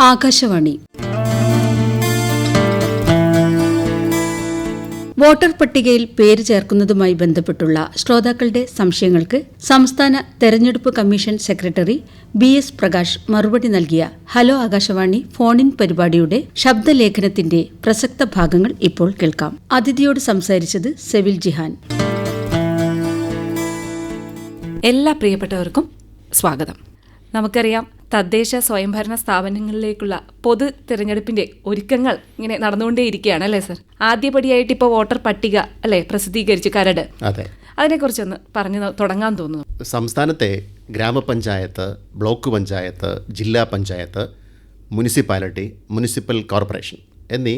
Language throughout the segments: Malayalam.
ആകാശവാണി. വോട്ടർ പട്ടികയിൽ പേര് ചേർക്കുന്നതുമായി ബന്ധപ്പെട്ടുള്ള ശ്രോതാക്കളുടെ സംശയങ്ങൾക്ക് സംസ്ഥാന തെരഞ്ഞെടുപ്പ് commission secretary B S Prakash മറുപടി നൽകിയ ഹലോ ആകാശവാണി ഫോണിൻ പരിപാടിയുടെ ശബ്ദലേഖനത്തിന്റെ പ്രസക്ത ഭാഗങ്ങൾ ഇപ്പോൾ കേൾക്കാം. അതിഥിയോട് സംസാരിച്ചത് സെവിൽ ജിഹാൻ. എല്ലാ പ്രിയപ്പെട്ടവർക്കും സ്വാഗതം. നമുക്കറിയാം തദ്ദേശ സ്വയംഭരണ സ്ഥാപനങ്ങളിലേക്കുള്ള പൊതു തിരഞ്ഞെടുപ്പിന്റെ ഒരുക്കങ്ങൾ ഇങ്ങനെ നടന്നുകൊണ്ടേയിരിക്കുകയാണ് അല്ലേ സർ? ആദ്യപടിയായിട്ട് ഇപ്പോൾ വോട്ടർ പട്ടിക അല്ലേ പ്രസിദ്ധീകരിച്ചു കരട്. അതെ. അതിനെക്കുറിച്ചൊന്ന് പറഞ്ഞു തുടങ്ങാൻ തോന്നുന്നു. സംസ്ഥാനത്തെ ഗ്രാമപഞ്ചായത്ത് ബ്ലോക്ക് പഞ്ചായത്ത് ജില്ലാ പഞ്ചായത്ത് മുനിസിപ്പാലിറ്റി മുനിസിപ്പൽ കോർപ്പറേഷൻ എന്നീ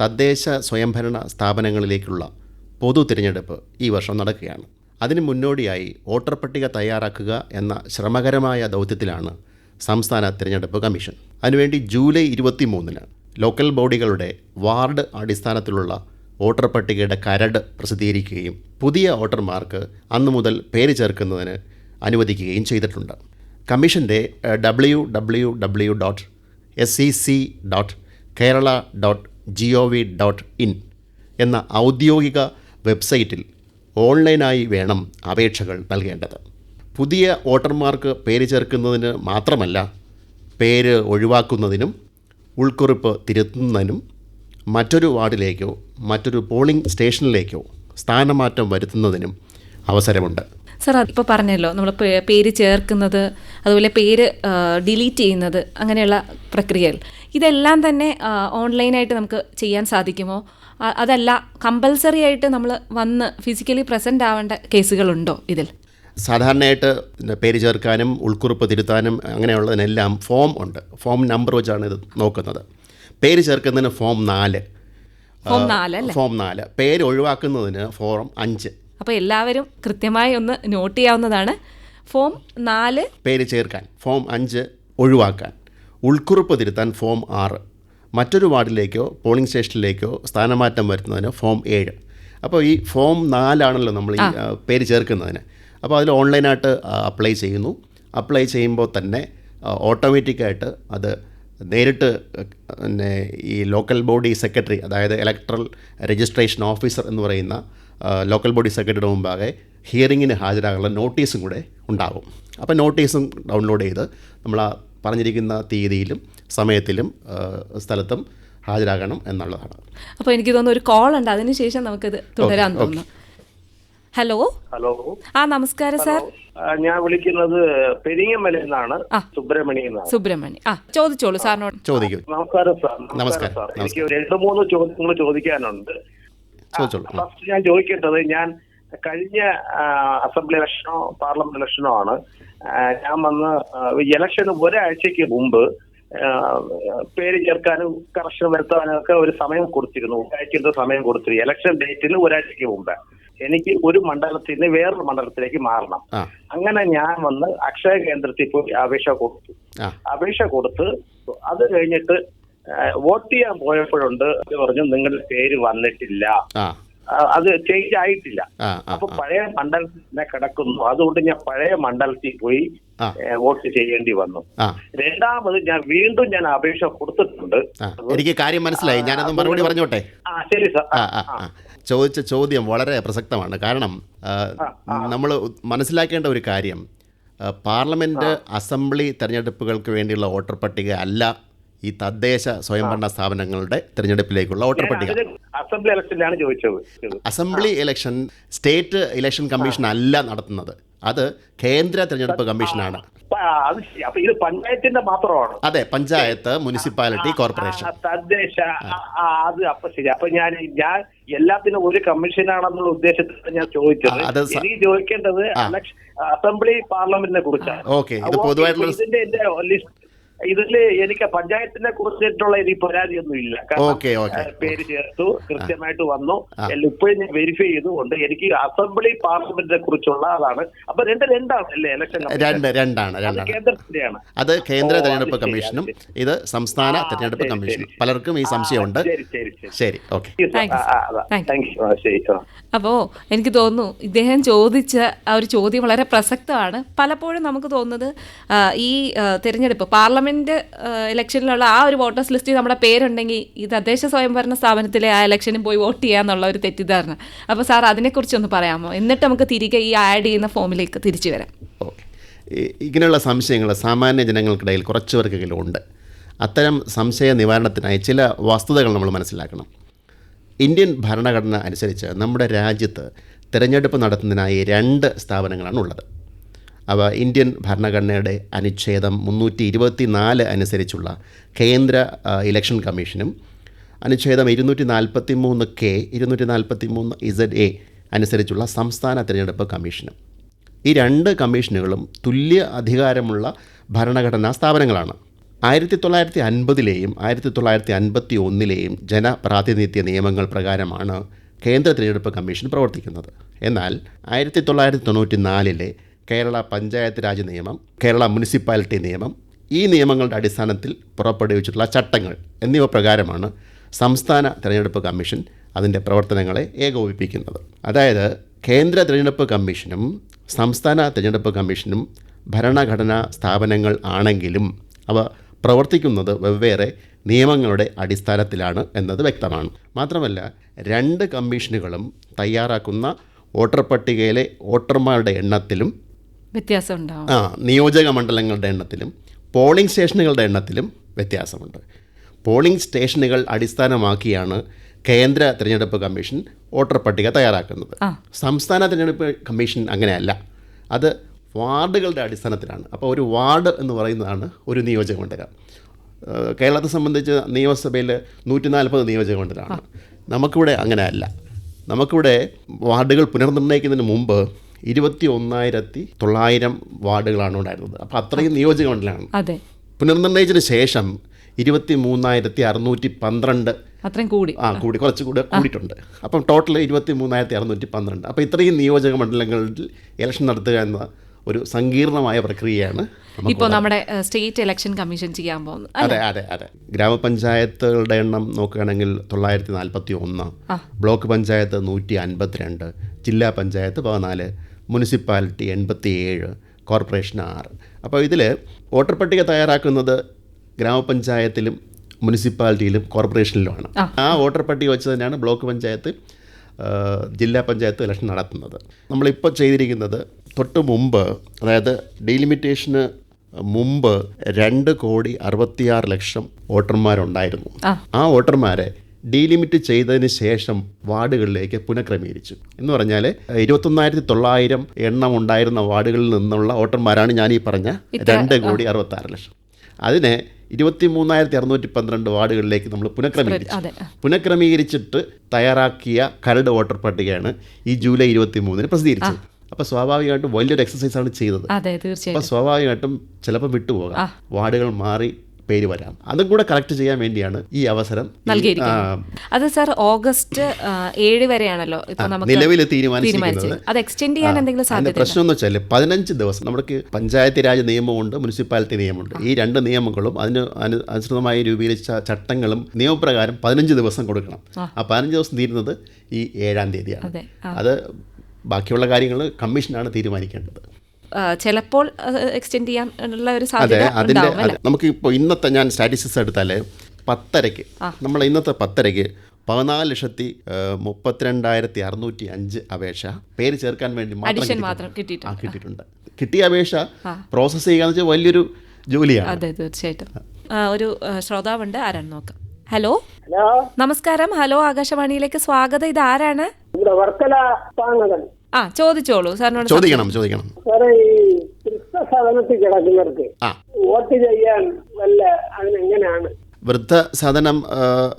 തദ്ദേശ സ്വയംഭരണ സ്ഥാപനങ്ങളിലേക്കുള്ള പൊതു തിരഞ്ഞെടുപ്പ് ഈ വർഷം നടക്കുകയാണ്. അതിന് മുന്നോടിയായി വോട്ടർ പട്ടിക തയ്യാറാക്കുക എന്ന ശ്രമകരമായ ദൗത്യത്തിലാണ് സംസ്ഥാന തിരഞ്ഞെടുപ്പ് കമ്മീഷൻ. അതിനുവേണ്ടി ജൂലൈ ഇരുപത്തി മൂന്നിന് ലോക്കൽ ബോഡികളുടെ വാർഡ് അടിസ്ഥാനത്തിലുള്ള വോട്ടർ പട്ടികയുടെ കരട് പ്രസിദ്ധീകരിക്കുകയും പുതിയ വോട്ടർമാർക്ക് അന്നു മുതൽ പേര് ചേർക്കുന്നതിന് അനുവദിക്കുകയും ചെയ്തിട്ടുണ്ട്. കമ്മീഷന്റെ W W W dot S C C dot Kerala dot G O V dot in എന്ന ഔദ്യോഗിക വെബ്സൈറ്റിൽ ഓൺലൈനായി വേണം അപേക്ഷകൾ നൽകേണ്ടത്. പുതിയ വോട്ടർമാർക്ക് പേര് ചേർക്കുന്നതിന് മാത്രമല്ല പേര് ഒഴിവാക്കുന്നതിനും ഉൾക്കുറിപ്പ് തിരുത്തുന്നതിനും മറ്റൊരു വാർഡിലേക്കോ മറ്റൊരു പോളിംഗ് സ്റ്റേഷനിലേക്കോ സ്ഥാനമാറ്റം വരുത്തുന്നതിനും അവസരമുണ്ട്. സാർ ഇപ്പോൾ പറഞ്ഞല്ലോ നമ്മൾ പേര് ചേർക്കുന്നത് അതുപോലെ പേര് ഡിലീറ്റ് ചെയ്യുന്നത് അങ്ങനെയുള്ള പ്രക്രിയകൾ ഇതെല്ലാം തന്നെ ഓൺലൈനായിട്ട് നമുക്ക് ചെയ്യാൻ സാധിക്കുമോ? അതല്ല കമ്പൽസറി ആയിട്ട് നമ്മൾ വന്ന് ഫിസിക്കലി പ്രസന്റ് ആവേണ്ട കേസുകളുണ്ടോ ഇതിൽ? സാധാരണയായിട്ട് പേര് ചേർക്കാനും ഉൾക്കുറിപ്പ് തിരുത്താനും അങ്ങനെയുള്ളതിനെല്ലാം ഫോം ഉണ്ട്. ഫോം നമ്പർ വെച്ചാണ് ഇത് നോക്കുന്നത്. പേര് ചേർക്കുന്നതിന് ഫോം നാല്. ഫോം നാല് അല്ലേ? ഫോം നാല്. പേര് ഒഴിവാക്കുന്നതിന് ഫോം അഞ്ച്. അപ്പോൾ എല്ലാവരും കൃത്യമായി ഒന്ന് നോട്ട് ചെയ്യാവുന്നതാണ്. ഫോം നാല് പേര് ചേർക്കാൻ ഫോം അഞ്ച് ഒഴിവാക്കാൻ ഉൾക്കുറിപ്പ് തിരുത്താൻ ഫോം ആറ്. മറ്റൊരു വാർഡിലേക്കോ പോളിംഗ് സ്റ്റേഷനിലേക്കോ സ്ഥാനമാറ്റം വരുത്തുന്നതിന് ഫോം ഏഴ്. അപ്പോൾ ഈ ഫോം നാലാണല്ലോ നമ്മൾ ഈ പേര് ചേർക്കുന്നതിന്. അപ്പോൾ അതിൽ ഓൺലൈനായിട്ട് അപ്ലൈ ചെയ്യുന്നു. അപ്ലൈ ചെയ്യുമ്പോൾ തന്നെ ഓട്ടോമാറ്റിക്കായിട്ട് അത് നേരിട്ട് പിന്നെ ഈ ലോക്കൽ ബോഡി സെക്രട്ടറി അതായത് ഇലക്ട്രൽ രജിസ്ട്രേഷൻ ഓഫീസർ എന്ന് പറയുന്ന ലോക്കൽ ബോഡി സെക്രട്ടറിയുടെ മുമ്പാകെ ഹിയറിങ്ങിന് ഹാജരാകാനുള്ള നോട്ടീസും കൂടെ ഉണ്ടാകും. അപ്പോൾ നോട്ടീസും ഡൗൺലോഡ് ചെയ്ത് നമ്മൾ ആ പറഞ്ഞിരിക്കുന്ന തീയതിയിലും സമയത്തിലും സ്ഥലത്തും ഹാജരാകണം എന്നുള്ളതാണ്. അപ്പോൾ എനിക്ക് തോന്നുന്നു ഒരു കോൾ ഉണ്ട്. അതിനുശേഷം നമുക്കത് തുടരാൻ തോന്നുന്നു. ഹലോ ഹലോ ആ നമസ്കാരം സാർ ഞാൻ വിളിക്കുന്നത് പെരിങ്ങമല നിന്നാണ്. ആ. സുബ്രഹ്മണി എന്നാണ് സുബ്രഹ്മണ്യ. ആ ചോദിച്ചോളൂ സാറിനോട് ചോദിക്കും. നമസ്കാരം സാർ നമസ്കാരം, സാർ എനിക്ക് രണ്ട് മൂന്ന് ചോദ്യങ്ങൾ ചോദിക്കാനുണ്ട്. ചോദിച്ചോളൂ. ഫസ്റ്റ് ഞാൻ ചോദിക്കേണ്ടത് ഞാൻ കഴിഞ്ഞ അസംബ്ലി ഇലക്ഷനോ പാർലമെന്റ് ഇലക്ഷനോ ആണ്. ഞാൻ വന്ന് ഇലക്ഷന് ഒരാഴ്ചക്ക് മുമ്പ് പേര് ചേർക്കാനും കറക്ഷൻ വരുത്താനും ഒക്കെ ഒരു സമയം കൊടുത്തിരുന്നു. ഒരാഴ്ചത്തെ സമയം കൊടുത്തിരുന്നു. ഇലക്ഷൻ ഡേറ്റിന് ഒരാഴ്ചയ്ക്ക് മുമ്പ്. എനിക്ക് ഒരു മണ്ഡലത്തിൽ നിന്ന് വേറൊരു മണ്ഡലത്തിലേക്ക് മാറണം. അങ്ങനെ ഞാൻ വന്ന് അക്ഷയ കേന്ദ്രത്തിൽ പോയി അപേക്ഷ കൊടുത്തു. അപേക്ഷ കൊടുത്ത് അത് കഴിഞ്ഞിട്ട് വോട്ട് ചെയ്യാൻ പോയപ്പോഴുണ്ട്. പറഞ്ഞു നിങ്ങളുടെ പേര് വന്നിട്ടില്ല. അത് ചേഞ്ച് ആയിട്ടില്ല. അപ്പൊ പഴയ മണ്ഡലത്തിൽ തന്നെ കിടക്കുന്നു. അതുകൊണ്ട് ഞാൻ പഴയ മണ്ഡലത്തിൽ പോയി വോട്ട് ചെയ്യേണ്ടി വന്നു. രണ്ടാമത് ഞാൻ വീണ്ടും ഞാൻ അപേക്ഷ കൊടുത്തിട്ടുണ്ട്. എനിക്ക് കാര്യം മനസ്സിലായി. ഞാനത് മറുപടി പറഞ്ഞോട്ടെ? ആ ശരി സാർ. ചോദിച്ച ചോദ്യം വളരെ പ്രസക്തമാണ്. കാരണം നമ്മൾ മനസ്സിലാക്കേണ്ട ഒരു കാര്യം പാർലമെന്റ് അസംബ്ലി തെരഞ്ഞെടുപ്പുകൾക്ക് വേണ്ടിയുള്ള വോട്ടർ പട്ടിക അല്ല. ഈ തദ്ദേശ സ്വയംഭരണ സ്ഥാപനങ്ങളുടെ തിരഞ്ഞെടുപ്പിലേക്കുള്ള വോട്ടർ പട്ടിക. അസംബ്ലി ഇലക്ഷനിലാണ് ചോദിച്ചത്. Assembly election state election commission അല്ല നടത്തുന്നത്. അത് കേന്ദ്ര തിരഞ്ഞെടുപ്പ് കമ്മീഷനാണ്. ഇത് പഞ്ചായത്തിന്റെ മാത്രമാണ്. അതെ പഞ്ചായത്ത് മുനിസിപ്പാലിറ്റി കോർപ്പറേഷൻ. തദ്ദേശ അത് അപ്പൊ ശരി. അപ്പൊ ഞാൻ ഞാൻ എല്ലാത്തിനും ഒരു കമ്മീഷനാണെന്നുള്ള ഉദ്ദേശത്തിൽ ഞാൻ ചോദിച്ചത്. എനിക്ക് ചോദിക്കേണ്ടത് അസംബ്ലി പാർലമെന്റിനെ കുറിച്ചാണ്. ഓക്കെ. ഇതിന്റെ ലിസ്റ്റ് ഇതിൽ എനിക്ക് പഞ്ചായത്തിനെ കുറിച്ചിട്ടുള്ള ഇനി പരാതിയൊന്നും ഇല്ല. കാരണം, ഓക്കെ, ഓക്കെ. ആ, പേര് ചേർത്തു കൃത്യമായിട്ട് വന്നു. ഇപ്പോഴും ഞാൻ വെരിഫൈ ചെയ്തുകൊണ്ട് എനിക്ക് അസംബ്ലി പാർലമെന്റിനെ കുറിച്ചുള്ള അതാണ് അപ്പൊ രണ്ട് രണ്ടാണ് അല്ലേ ഇലക്ഷൻ? രണ്ട് രണ്ടാണ് രണ്ടാണ്. കേന്ദ്രത്തിന്റെയാണ്. അത് കേന്ദ്ര തെരഞ്ഞെടുപ്പ് കമ്മീഷനും ഇത് സംസ്ഥാന തെരഞ്ഞെടുപ്പ് കമ്മീഷനും. പലർക്കും ഈ സംശയമുണ്ട്. ശരി ശരി ശരി. ശരി ഓക്കെ. അപ്പോൾ എനിക്ക് തോന്നുന്നു ഇദ്ദേഹം ചോദിച്ച ആ ഒരു ചോദ്യം വളരെ പ്രസക്തമാണ്. പലപ്പോഴും നമുക്ക് തോന്നുന്നത് ഈ തെരഞ്ഞെടുപ്പ് പാർലമെന്റ് പാർലമെന്റ് ഇലക്ഷനിലുള്ള ആ ഒരു വോട്ടേഴ്സ് ലിസ്റ്റിൽ നമ്മുടെ പേരുണ്ടെങ്കിൽ ഈ തദ്ദേശ സ്വയംഭരണ സ്ഥാപനത്തിലെ ആ ഇലക്ഷനിൽ പോയി വോട്ട് ചെയ്യാന്നുള്ള ഒരു തെറ്റിദ്ധാരണ. അപ്പോൾ സാർ അതിനെക്കുറിച്ച് ഒന്ന് പറയാമോ? എന്നിട്ട് നമുക്ക് തിരികെ ഈ ആഡ് ചെയ്യുന്ന ഫോമിലേക്ക് തിരിച്ചു വരാം. ഇങ്ങനെയുള്ള സംശയങ്ങൾ സാമാന്യ ജനങ്ങൾക്കിടയിൽ കുറച്ച് പേർക്കെങ്കിലും ഉണ്ട്. അത്തരം സംശയ നിവാരണത്തിനായി ചില വസ്തുതകൾ നമ്മൾ മനസ്സിലാക്കണം. ഇന്ത്യൻ ഭരണഘടന അനുസരിച്ച് നമ്മുടെ രാജ്യത്ത് തിരഞ്ഞെടുപ്പ് നടത്തുന്നതിനായി രണ്ട് സ്ഥാപനങ്ങളാണ് ഉള്ളത്. അവ ഇന്ത്യൻ ഭരണഘടനയുടെ അനുച്ഛേദം മുന്നൂറ്റി ഇരുപത്തി നാല് അനുസരിച്ചുള്ള കേന്ദ്ര ഇലക്ഷൻ കമ്മീഷനും അനുച്ഛേദം ഇരുന്നൂറ്റി നാൽപ്പത്തി മൂന്ന് കെ ഇരുന്നൂറ്റി നാൽപ്പത്തി മൂന്ന് ഇസഡ് എ അനുസരിച്ചുള്ള സംസ്ഥാന തിരഞ്ഞെടുപ്പ് കമ്മീഷനും. ഈ രണ്ട് കമ്മീഷനുകളും തുല്യ അധികാരമുള്ള ഭരണഘടനാ സ്ഥാപനങ്ങളാണ്. ആയിരത്തി തൊള്ളായിരത്തി അൻപതിലെയും ആയിരത്തി തൊള്ളായിരത്തി അൻപത്തി ഒന്നിലെയും ജനപ്രാതിനിധ്യ നിയമങ്ങൾ പ്രകാരമാണ് കേന്ദ്ര തിരഞ്ഞെടുപ്പ് കമ്മീഷൻ പ്രവർത്തിക്കുന്നത്. എന്നാൽ ആയിരത്തി തൊള്ളായിരത്തി തൊണ്ണൂറ്റി നാലിലെ കേരള പഞ്ചായത്ത് രാജ് നിയമം കേരള മുനിസിപ്പാലിറ്റി നിയമം ഈ നിയമങ്ങളുടെ അടിസ്ഥാനത്തിൽ പുറപ്പെടുവിച്ചിട്ടുള്ള ചട്ടങ്ങൾ എന്നിവ പ്രകാരമാണ് സംസ്ഥാന തിരഞ്ഞെടുപ്പ് കമ്മീഷൻ അതിന്റെ പ്രവർത്തനങ്ങളെ ഏകോപിപ്പിക്കുന്നത്. അതായത് കേന്ദ്ര തിരഞ്ഞെടുപ്പ് കമ്മീഷനും സംസ്ഥാന തിരഞ്ഞെടുപ്പ് കമ്മീഷനും ഭരണഘടനാ സ്ഥാപനങ്ങൾ ആണെങ്കിലും അവ പ്രവർത്തിക്കുന്നത് വെവ്വേറെ നിയമങ്ങളുടെ അടിസ്ഥാനത്തിലാണ് എന്നത് വ്യക്തമാണ്. മാത്രമല്ല രണ്ട് കമ്മീഷനുകളും തയ്യാറാക്കുന്ന വോട്ടർ പട്ടികയിലെ വോട്ടർമാരുടെ എണ്ണത്തിലും വ്യത്യാസം ഉണ്ടാവും ആ നിയോജക മണ്ഡലങ്ങളുടെ എണ്ണത്തിലും പോളിംഗ് സ്റ്റേഷനുകളുടെ എണ്ണത്തിലും വ്യത്യാസമുണ്ട്. പോളിംഗ് സ്റ്റേഷനുകൾ അടിസ്ഥാനമാക്കിയാണ് കേന്ദ്ര തിരഞ്ഞെടുപ്പ് കമ്മീഷൻ വോട്ടർ പട്ടിക തയ്യാറാക്കുന്നത്. സംസ്ഥാന തിരഞ്ഞെടുപ്പ് കമ്മീഷൻ അങ്ങനെയല്ല. അത് വാർഡുകളുടെ അടിസ്ഥാനത്തിലാണ്. അപ്പോൾ ഒരു വാർഡ് എന്ന് പറയുന്നതാണ് ഒരു നിയോജക മണ്ഡലം. കേരളത്തെ സംബന്ധിച്ച് നിയമസഭയിൽ നൂറ്റി നാൽപ്പത് നിയോജക മണ്ഡലമാണ്. നമുക്കിവിടെ അങ്ങനെയല്ല. നമുക്കിവിടെ വാർഡുകൾ പുനർനിർണയിക്കുന്നതിന് മുമ്പ് ഇരുപത്തി ഒന്നായിരത്തി തൊള്ളായിരം വാർഡുകളാണ് ഉണ്ടായിരുന്നത്. അപ്പോൾ അത്രയും നിയോജക മണ്ഡലമാണ് അതെ. പുനർനിർണയിച്ചതിന് ശേഷം ഇരുപത്തി മൂന്നായിരത്തി അറുന്നൂറ്റി പന്ത്രണ്ട് അത്രയും കൂടി. ആ കൂടി. കുറച്ച് കൂടി കൂടിയിട്ടുണ്ട്. അപ്പം ടോട്ടൽ ഇരുപത്തി മൂന്നായിരത്തി അറുന്നൂറ്റി പന്ത്രണ്ട് അപ്പോൾ ഇത്രയും നിയോജക മണ്ഡലങ്ങളിൽ ഇലക്ഷൻ നടത്തുക എന്ന ഒരു സങ്കീർണമായ പ്രക്രിയയാണ് ഇപ്പോൾ നമ്മുടെ സ്റ്റേറ്റ് ഇലക്ഷൻ കമ്മീഷൻ ചെയ്യാൻ പോകുന്നു അതെ അതെ അതെ. ഗ്രാമപഞ്ചായത്തുകളുടെ എണ്ണം നോക്കുകയാണെങ്കിൽ തൊള്ളായിരത്തി നാൽപ്പത്തി ഒന്ന് ബ്ലോക്ക് പഞ്ചായത്ത് നൂറ്റി അൻപത്തിരണ്ട് ജില്ലാ പഞ്ചായത്ത് പതിനാല് മുനിസിപ്പാലിറ്റി എൺപത്തിയേഴ് കോർപ്പറേഷൻ ആറ്. അപ്പോൾ ഇതിൽ വോട്ടർ പട്ടിക തയ്യാറാക്കുന്നത് ഗ്രാമപഞ്ചായത്തിലും മുനിസിപ്പാലിറ്റിയിലും കോർപ്പറേഷനിലുമാണ്. ആ. വോട്ടർ പട്ടിക വെച്ച് തന്നെയാണ് ബ്ലോക്ക് പഞ്ചായത്ത് ജില്ലാ പഞ്ചായത്ത് ഇലക്ഷൻ നടത്തുന്നത്. നമ്മളിപ്പോൾ ചെയ്തിരിക്കുന്നത് തൊട്ട് മുമ്പ് അതായത് ഡീലിമിറ്റേഷന് മുമ്പ് രണ്ട് കോടി അറുപത്തിയാറ് ലക്ഷം വോട്ടർമാരുണ്ടായിരുന്നു. ആ. ആ വോട്ടർമാരെ ഡീലിമിറ്റ് ചെയ്തതിന് ശേഷം വാർഡുകളിലേക്ക് പുനഃക്രമീകരിച്ചു. എന്ന് പറഞ്ഞാൽ ഇരുപത്തൊന്നായിരത്തി തൊള്ളായിരം എണ്ണം ഉണ്ടായിരുന്ന വാർഡുകളിൽ നിന്നുള്ള വോട്ടർമാരാണ് ഞാൻ ഈ പറഞ്ഞ രണ്ട് കോടി അറുപത്താറ് ലക്ഷം. അതിനെ ഇരുപത്തി മൂന്നായിരത്തി അറുന്നൂറ്റി പന്ത്രണ്ട് വാർഡുകളിലേക്ക് നമ്മൾ പുനഃക്രമീകരിച്ചു. പുനഃക്രമീകരിച്ചിട്ട് തയ്യാറാക്കിയ കരട് വോട്ടർ പട്ടികയാണ് ഈ ജൂലൈ ഇരുപത്തി മൂന്നിന് പ്രസിദ്ധീകരിച്ചത് അപ്പൊ സ്വാഭാവികമായിട്ടും വലിയൊരു എക്സസൈസ് ആണ് ചെയ്തത്. അപ്പൊ സ്വാഭാവികമായിട്ടും ചിലപ്പോൾ വിട്ടുപോകാം. വാർഡുകൾ മാറി പേര് വരാം. അതും കൂടെ കറക്റ്റ് ചെയ്യാൻ വേണ്ടിയാണ് ഈ അവസരം. അത് സാർ ഓഗസ്റ്റ് ഏഴ് വരെയാണല്ലോ നിലവിൽ തീരുമാനിച്ചിരിക്കുന്നത്. അത് എക്സ്റ്റെൻഡ് ചെയ്യാൻ എന്തെങ്കിലും അതിന്റെ സാധ്യത പ്രശ്നം എന്ന് വെച്ചാൽ പതിനഞ്ച് ദിവസം നമുക്ക് പഞ്ചായത്ത് രാജ് നിയമമുണ്ട് മുനിസിപ്പാലിറ്റി നിയമമുണ്ട്. ഈ രണ്ട് നിയമങ്ങളും അതിന് അനു- അനുസൃതമായി രൂപീകരിച്ച ചട്ടങ്ങളും നിയമപ്രകാരം പതിനഞ്ച് ദിവസം കൊടുക്കണം. ആ. പതിനഞ്ച് ദിവസം തീരുന്നത് ഈ ഏഴാം തീയതിയാണ്. അതെ ബാക്കിയുള്ള കാര്യങ്ങൾ കമ്മീഷനാണ് തീരുമാനിക്കേണ്ടത്. ചിലപ്പോൾ എക്സ്റ്റെൻഡ് ചെയ്യാൻ ഉള്ള ഒരു അതെ സാധ്യത നമുക്ക് ഇപ്പോൾ ഇന്നത്തെ ഞാൻ സ്റ്റാറ്റിസ്റ്റിക്സ് എടുത്താൽ പത്തരയ്ക്ക് നമ്മൾ ഇന്നത്തെ പത്തരയ്ക്ക് പതിനാല് ലക്ഷത്തി മുപ്പത്തിരണ്ടായിരത്തി അറുന്നൂറ്റി അഞ്ച് അപേക്ഷ പേര് ചേർക്കാൻ വേണ്ടി മാത്രം കിട്ടിയിട്ടുണ്ട്. കിട്ടിയ അപേക്ഷ പ്രോസസ്സ് ചെയ്യുക എന്ന് വെച്ചാൽ വലിയൊരു ജോലിയാണ്. അതെ തീർച്ചയായിട്ടും. ഒരു ശ്രോതാവുണ്ട് ആരാണ് നോക്കാം. ഹലോ ഹലോ നമസ്കാരം ഹലോ ആകാശവാണിയിലേക്ക് സ്വാഗതം. ഇത് ആരാണ് വർക്കല ആ ചോദിച്ചോളൂ. സാറിനോട് ചോദിക്കണം ചോദിക്കണം. സാറേ ഈ വൃദ്ധസദനത്തിൽ കിടക്കുന്നവർക്ക് ആ. വോട്ട് ചെയ്യാൻ വല്ല അതിനെങ്ങനെയാണ് വൃദ്ധസദനം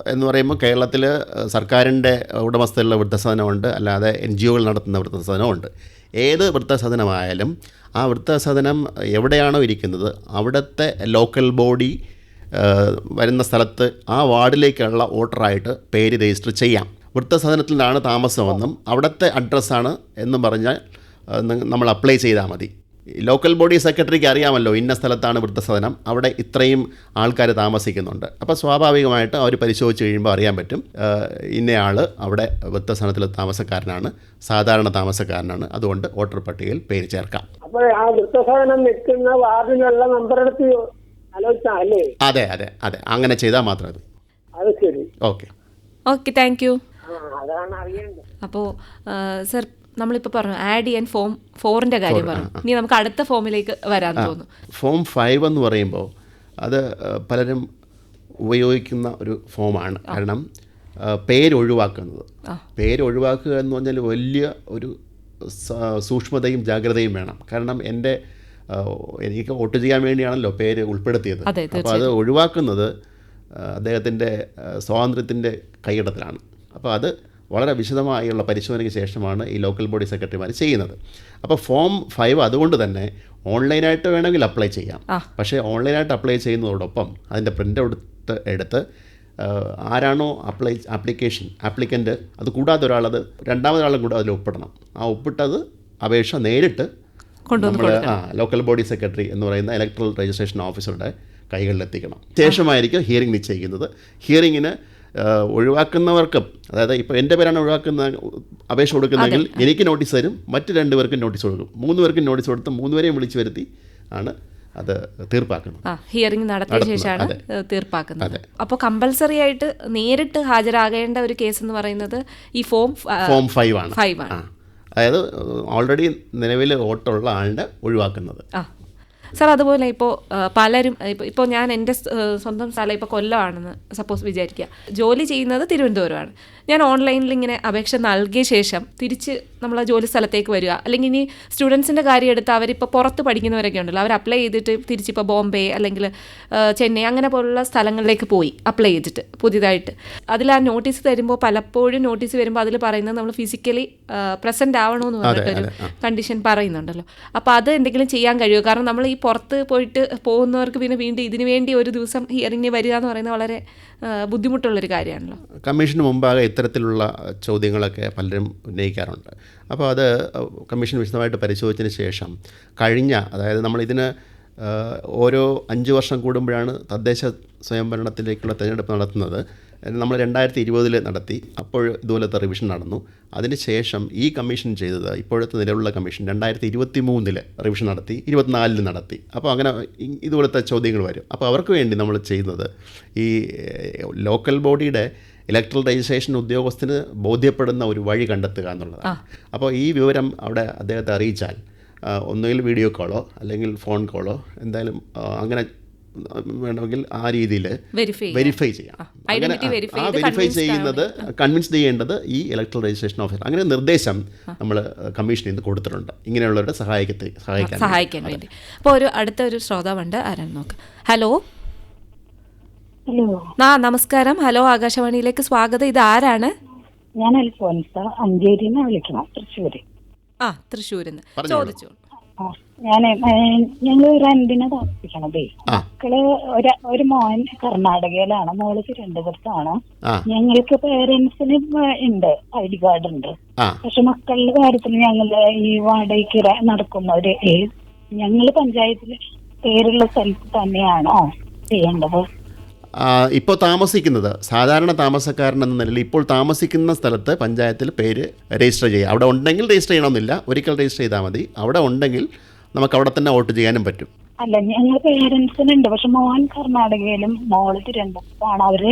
എന്ന് പറയുമ്പോൾ കേരളത്തിൽ സർക്കാരിന്റെ ഉടമസ്ഥയിലുള്ള വൃദ്ധസദനമുണ്ട് അല്ലാതെ എൻ ജി ഒകൾ നടത്തുന്ന വൃദ്ധസദനമുണ്ട് ഏത് വൃദ്ധസദനമായാലും ആ വൃദ്ധസദനം എവിടെയാണോ ഇരിക്കുന്നത് അവിടുത്തെ ലോക്കൽ ബോഡി വരുന്ന സ്ഥലത്ത് ആ വാർഡിലേക്കുള്ള വോട്ടറായിട്ട് പേര് രജിസ്റ്റർ ചെയ്യാം. വൃദ്ധസദനത്തിലാണ് താമസമെന്നും അവിടുത്തെ അഡ്രസ്സാണ് എന്നും പറഞ്ഞാൽ നമ്മൾ അപ്ലൈ ചെയ്താൽ മതി. ലോക്കൽ ബോഡി സെക്രട്ടറിക്ക് അറിയാമല്ലോ ഇന്ന സ്ഥലത്താണ് വൃദ്ധസദനം അവിടെ ഇത്രയും ആൾക്കാർ താമസിക്കുന്നുണ്ട്. അപ്പോൾ സ്വാഭാവികമായിട്ട് അവർ പരിശോധിച്ച് കഴിയുമ്പോൾ അറിയാൻ പറ്റും ഇന്നയാൾ അവിടെ വൃദ്ധസദനത്തിൽ താമസക്കാരനാണ് സാധാരണ താമസക്കാരനാണ് അതുകൊണ്ട് വോട്ടർ പട്ടികയിൽ പേര് ചേർക്കാം. അപ്പോൾ ആ വൃദ്ധസദനം നിൽക്കുന്ന വാർഡിലുള്ള നമ്പറെടുത്ത് അല്ലേ? അതെ അതെ അതെ അങ്ങനെ ചെയ്താൽ മാത്രം അത് ശരി. ഓക്കെ. ഓക്കെ താങ്ക് യു അതാണ് അറിയേണ്ടത്. അപ്പോൾ സർ നമ്മളിപ്പോൾ പറഞ്ഞു ആഡ് ചെയ്യാൻ ഫോം ഫോറിന്റെ കാര്യം പറഞ്ഞു. ഇനി നമുക്ക് അടുത്ത ഫോമിലേക്ക് വരാൻ തോന്നുന്നു ഫോം ഫൈവ് എന്ന് പറയുമ്പോൾ അത് പലരും ഉപയോഗിക്കുന്ന ഒരു ഫോമാണ് കാരണം പേരൊഴിവാക്കുന്നത്. പേരൊഴിവാക്കുക എന്ന് പറഞ്ഞാൽ വലിയ ഒരു സൂക്ഷ്മതയും ജാഗ്രതയും വേണം. കാരണം എന്റെ എനിക്ക് വോട്ട് ചെയ്യാൻ വേണ്ടിയാണല്ലോ പേര് ഉൾപ്പെടുത്തിയത്. അപ്പോൾ അത് ഒഴിവാക്കുന്നത് അദ്ദേഹത്തിന്റെ സ്വാതന്ത്ര്യത്തിന്റെ കൈയിടത്തിലാണ്. അപ്പോൾ അത് വളരെ വിശദമായുള്ള പരിശോധനയ്ക്ക് ശേഷമാണ് ഈ ലോക്കൽ ബോഡി സെക്രട്ടറിമാർ ചെയ്യുന്നത്. അപ്പോൾ ഫോം ഫൈവ് അതുകൊണ്ട് തന്നെ ഓൺലൈനായിട്ട് വേണമെങ്കിൽ അപ്ലൈ ചെയ്യാം. പക്ഷേ ഓൺലൈനായിട്ട് അപ്ലൈ ചെയ്യുന്നതോടൊപ്പം അതിന്റെ പ്രിന്റ് എടുത്ത് എടുത്ത് ആരാണോ അപ്ലൈ ആപ്ലിക്കേഷൻ ആപ്ലിക്കന്റ് അത് കൂടാതെ ഒരാളത് രണ്ടാമതൊരാളും കൂടെ അതിൽ ഒപ്പിടണം. ആ ഒപ്പിട്ടത് അപേക്ഷ നേരിട്ട് നമ്മൾ ആ ലോക്കൽ ബോഡി സെക്രട്ടറി എന്ന് പറയുന്ന ഇലക്ട്രൽ രജിസ്ട്രേഷൻ ഓഫീസറുടെ കൈകളിലെത്തിക്കണം. ശേഷമായിരിക്കും ഹിയറിംഗ് നിശ്ചയിക്കുന്നത്. ഹിയറിങ്ങിന് ഒഴിവാക്കുന്നവർക്കും അതായത് ഇപ്പോൾ എന്റെ പേരാണ് ഒഴിവാക്കുന്ന അപേക്ഷ കൊടുക്കുന്നതെങ്കിൽ എനിക്ക് നോട്ടീസ് തരും മറ്റ് രണ്ട് പേർക്കും നോട്ടീസ് കൊടുക്കും. മൂന്ന് പേർക്കും നോട്ടീസ് കൊടുത്ത് മൂന്ന് പേരെയും വിളിച്ചു വരുത്തി ആണ് അത് തീർപ്പാക്കുന്നത്. ഹിയറിംഗ് നടത്തിയ ശേഷമാണ് തീർപ്പാക്കുന്നത്. അപ്പോൾ കമ്പൽസറി ആയിട്ട് നേരിട്ട് ഹാജരാകേണ്ട ഒരു കേസ് എന്ന് പറയുന്നത് ഈ ഫോം ഫോം ഫൈവ് ആണ്. ഫൈവ് ആണ്. അതായത് ഓൾറെഡി നിലവിൽ വോട്ടുള്ള ആളുടെ ഒഴിവാക്കുന്നത്. സാർ അതുപോലെ ഇപ്പോൾ പലരും ഇപ്പോൾ ഇപ്പോൾ ഞാൻ എന്റെ സ്വന്തം സ്ഥലം ഇപ്പോൾ കൊല്ലമാണെന്ന് സപ്പോസ് വിചാരിക്കുക. ജോലി ചെയ്യുന്നത് തിരുവനന്തപുരമാണ്. ഞാൻ ഓൺലൈനിൽ ഇങ്ങനെ അപേക്ഷ നൽകിയ ശേഷം തിരിച്ച് നമ്മൾ ആ ജോലി സ്ഥലത്തേക്ക് വരിക. അല്ലെങ്കിൽ ഇനി സ്റ്റുഡൻസിന്റെ കാര്യം എടുത്ത് അവരിപ്പോൾ പുറത്ത് പഠിക്കുന്നവരൊക്കെ ഉണ്ടല്ലോ. അവർ അപ്ലൈ ചെയ്തിട്ട് തിരിച്ചിപ്പോൾ ബോംബെ അല്ലെങ്കിൽ ചെന്നൈ അങ്ങനെ പോലുള്ള സ്ഥലങ്ങളിലേക്ക് പോയി അപ്ലൈ ചെയ്തിട്ട് പുതിയതായിട്ട്. അതിൽ ആ നോട്ടീസ് തരുമ്പോൾ പലപ്പോഴും നോട്ടീസ് വരുമ്പോൾ അതിൽ പറയുന്നത് നമ്മൾ ഫിസിക്കലി പ്രസന്റ് ആവണമെന്ന് പറഞ്ഞിട്ടൊരു കണ്ടീഷൻ പറയുന്നുണ്ടല്ലോ. അപ്പോൾ അത് എന്തെങ്കിലും ചെയ്യാൻ കഴിയുമോ? കാരണം നമ്മൾ ഈ പുറത്ത് പോയിട്ട് പോകുന്നവർക്ക് പിന്നെ വീണ്ടും ഇതിനു വേണ്ടി ഒരു ദിവസം ഹിയറിംഗിന് വരിക എന്ന് പറയുന്നത് വളരെ ബുദ്ധിമുട്ടുള്ള ബുദ്ധിമുട്ടുള്ളൊരു കാര്യമാണല്ലോ. കമ്മീഷന് മുമ്പാകെ ഇത്തരത്തിലുള്ള ചോദ്യങ്ങളൊക്കെ പലരും ഉന്നയിക്കാറുണ്ട്. അപ്പോൾ അത് കമ്മീഷൻ വിശദമായിട്ട് പരിശോധിച്ചതിന് ശേഷം കഴിഞ്ഞ അതായത് നമ്മൾ ഇതിന് ഓരോ അഞ്ച് വർഷം കൂടുമ്പോഴാണ് തദ്ദേശ സ്വയംഭരണത്തിലേക്കുള്ള തിരഞ്ഞെടുപ്പ് നടത്തുന്നത്. നമ്മൾ രണ്ടായിരത്തി ഇരുപതിൽ നടത്തി. അപ്പോൾ ഇതുപോലത്തെ റിവിഷൻ നടന്നു. അതിനുശേഷം ഈ കമ്മീഷൻ ചെയ്തത് ഇപ്പോഴത്തെ നിലവിലുള്ള കമ്മീഷൻ രണ്ടായിരത്തി ഇരുപത്തി മൂന്നിൽ റിവിഷൻ നടത്തി ഇരുപത്തിനാലിൽ നടത്തി. അപ്പോൾ അങ്ങനെ ഇതുപോലത്തെ ചോദ്യങ്ങൾ വരും. അപ്പോൾ അവർക്ക് വേണ്ടി നമ്മൾ ചെയ്യുന്നത് ഈ ലോക്കൽ ബോഡിയുടെ ഇലക്ട്രൽ രജിസ്ട്രേഷൻ ഉദ്യോഗസ്ഥന് ബോധ്യപ്പെടുന്ന ഒരു വഴി കണ്ടെത്തുക എന്നുള്ളതാണ്. അപ്പോൾ ഈ വിവരം അവിടെ അദ്ദേഹത്തെ അറിയിച്ചാൽ ഒന്നുകിൽ വീഡിയോ കോളോ അല്ലെങ്കിൽ ഫോൺ കോളോ എന്തായാലും അങ്ങനെ വേണമെങ്കിൽ ആ രീതിയിൽ വെരിഫൈ ചെയ്യാം. അങ്ങനെ ആ- വെരിഫൈ ചെയ്യുന്നത് കൺവിൻസ് ചെയ്യേണ്ടത് ഈ ഇലക്ട്രൽ രജിസ്ട്രേഷൻ ഓഫീസർ അങ്ങനെ നിർദ്ദേശം നമ്മൾ കമ്മീഷനിൽ നിന്ന് കൊടുത്തിട്ടുണ്ട്. ഇങ്ങനെയുള്ളവരുടെ സഹായിക്കത്തെ സഹായിക്കാൻ വേണ്ടി. സഹായിക്കാൻ വേണ്ടി. അപ്പോൾ ഒരു അടുത്ത ഒരു ശ്രോതാവുണ്ട്. ആരാണ് നോക്ക്. ഹലോ ആ നമസ്കാരം. ഹലോ ആകാശവാണിയിലേക്ക് സ്വാഗതം. ഇത് ആരാണ്? ഞാൻ അൽഫോൻസ അഞ്ചേരിന്ന് വിളിക്കണം തൃശ്ശൂര്. ആ തൃശ്ശൂരിന്ന്. ചോദിച്ചു ആ ഞാൻ ഞങ്ങൾ റെന്റിന് താമസിക്കണതേ. മക്കൾ ഒരു ഒരു മോൻ കർണാടകയിലാണ്. മോൾ തിരുവനന്തപുരത്താണ്. ഞങ്ങൾക്ക് പേരൻസിന് ഉണ്ട്. ഐ ഡി കാർഡ് ഉണ്ട്. പക്ഷെ മക്കളുടെ കാര്യത്തിൽ ഞങ്ങൾ ഈ വാടകയ്ക്ക് നടക്കുന്നവര് ഞങ്ങൾ പഞ്ചായത്തിൽ പേരുള്ള സ്ഥലത്ത് തന്നെയാണോ ചെയ്യേണ്ടത്? ഇപ്പോൾ താമസിക്കുന്നത് സാധാരണ താമസക്കാരൻ എന്ന നിലയിൽ ഇപ്പോൾ താമസിക്കുന്ന സ്ഥലത്ത് പഞ്ചായത്തിൽ പേര് രജിസ്റ്റർ ചെയ്യുക. അവിടെ ഉണ്ടെങ്കിൽ രജിസ്റ്റർ ചെയ്യണമെന്നില്ല. ഒരിക്കൽ രജിസ്റ്റർ ചെയ്താൽ മതി. അവിടെ ഉണ്ടെങ്കിൽ നമുക്ക് അവിടെ തന്നെ വോട്ട് ചെയ്യാനും പറ്റും. അല്ല ഞങ്ങൾ പേരൻസിനുണ്ട്. പക്ഷെ മോൻ കർണാടകയിലും മോൾ തിരുവനന്തപുരത്താണ്. അവർ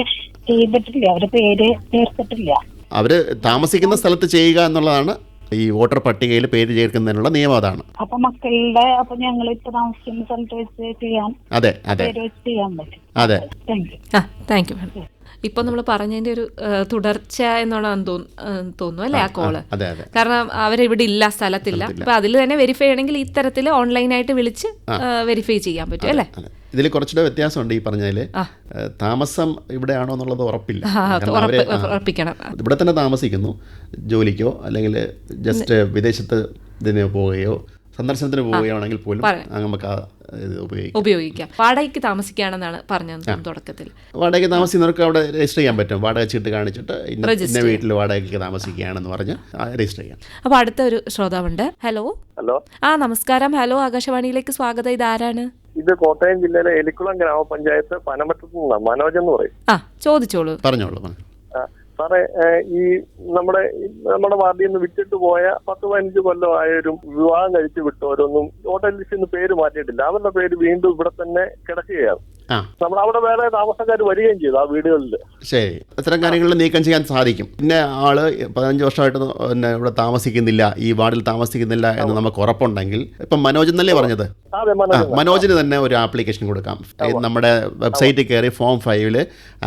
ചെയ്തിട്ടില്ല. അവർ പേര് ചേർത്തിട്ടില്ല. അവർ താമസിക്കുന്ന സ്ഥലത്ത് ചെയ്യുക എന്നുള്ളതാണ് ഈ വോട്ടർ പട്ടികയിൽ പേര് ചേർക്കുന്നതിനുള്ള നിയമം അതാണ്. അപ്പൊ മക്കളുടെ അപ്പൊ ഞങ്ങൾ ഇപ്പൊ താമസിക്കുന്ന സ്ഥലത്ത് വെച്ച് ചെയ്യാൻ അതെ അതെ. ചെയ്യാൻ പറ്റും. അതെ. താങ്ക് യു ഇപ്പോൾ നമ്മൾ പറഞ്ഞതിന്റെ ഒരു തുടർച്ച എന്നുള്ളതാണ് തോന്നുന്നു അല്ലേ ആ കോൾ? കാരണം അവരിവിടെ ഇല്ല സ്ഥലത്തില്ല. അപ്പൊ അതിൽ തന്നെ വെരിഫൈ ചെയ്യണമെങ്കിൽ ഇത്തരത്തിൽ ഓൺലൈനായിട്ട് വിളിച്ച് വെരിഫൈ ചെയ്യാൻ പറ്റും അല്ലേ? ഇതിൽ കുറച്ചുകൂടെ വ്യത്യാസമുണ്ട് ഈ പറഞ്ഞതിൽ താമസം ഇവിടെയാണോ എന്നുള്ളത് ഉറപ്പില്ല. ഇവിടെ തന്നെ താമസിക്കുന്നു. ജോലിക്കോ അല്ലെങ്കിൽ ജസ്റ്റ് വിദേശത്ത് ഇതിന് പോവുകയോ സന്ദർശനത്തിന് പോവുകയാണെങ്കിൽ പോലും നമുക്ക് ഉപയോഗിക്കാം. ഉപയോഗിക്കാം. വാടകയ്ക്ക് താമസിക്കുകയാണെന്നാണ് പറഞ്ഞത് തുടക്കത്തിൽ. വാടകയ്ക്ക് താമസിക്കുന്നവർക്ക് അവിടെ രജിസ്റ്റർ ചെയ്യാൻ പറ്റും. വാടക ചീട്ട് കാണിച്ചിട്ട് ഇന്ന വീട്ടിൽ വാടകയ്ക്ക് താമസിക്കുകയാണെന്ന് പറഞ്ഞ് ആ, രജിസ്റ്റർ ചെയ്യാം. അപ്പൊ അടുത്ത ഒരു ശ്രോതാവുണ്ട്. ഹലോ. ഹലോ. ആ നമസ്കാരം. ഹലോ ആകാശവാണിയിലേക്ക് സ്വാഗതം. ഇതാരാണ് ഇത് കോട്ടയം ജില്ലയിലെ എലിക്കുളം ഗ്രാമപഞ്ചായത്ത് പനമറ്റത്ത് നിന്നാണ്. മനോജ് എന്ന് പറയും. ആ ചോദിച്ചോളൂ. പറഞ്ഞോളൂ സാറേ ഈ നമ്മുടെ നമ്മുടെ വാർഡിൽ നിന്ന് വിറ്റിട്ട് പോയ പത്ത് പതിനഞ്ച് കൊല്ലമായവരും വിവാഹം കഴിച്ച് വിട്ടവരൊന്നും വോട്ടർ ലിസ്റ്റിൽ നിന്ന് പേര് മാറ്റിയിട്ടില്ല. അവരുടെ പേര് വീണ്ടും ഇവിടെ തന്നെ കിടക്കുകയാണ്. നമ്മൾ അവിടെ വേറെ താമസക്കാർ വരികയും ചെയ്തു ആ വീടുകളിൽ ശരി. അത്തരം കാര്യങ്ങളിൽ നീക്കം ചെയ്യാൻ സാധിക്കും. പിന്നെ ആൾ പതിനഞ്ച് വർഷമായിട്ട് പിന്നെ ഇവിടെ താമസിക്കുന്നില്ല. ഈ വാർഡിൽ താമസിക്കുന്നില്ല എന്ന് നമുക്ക് ഉറപ്പുണ്ടെങ്കിൽ ഇപ്പം മനോജ് എന്നല്ലേ പറഞ്ഞത്? മനോജിന് തന്നെ ഒരു ആപ്ലിക്കേഷൻ കൊടുക്കാം. നമ്മുടെ വെബ്സൈറ്റിൽ കയറി ഫോം ഫൈവിൽ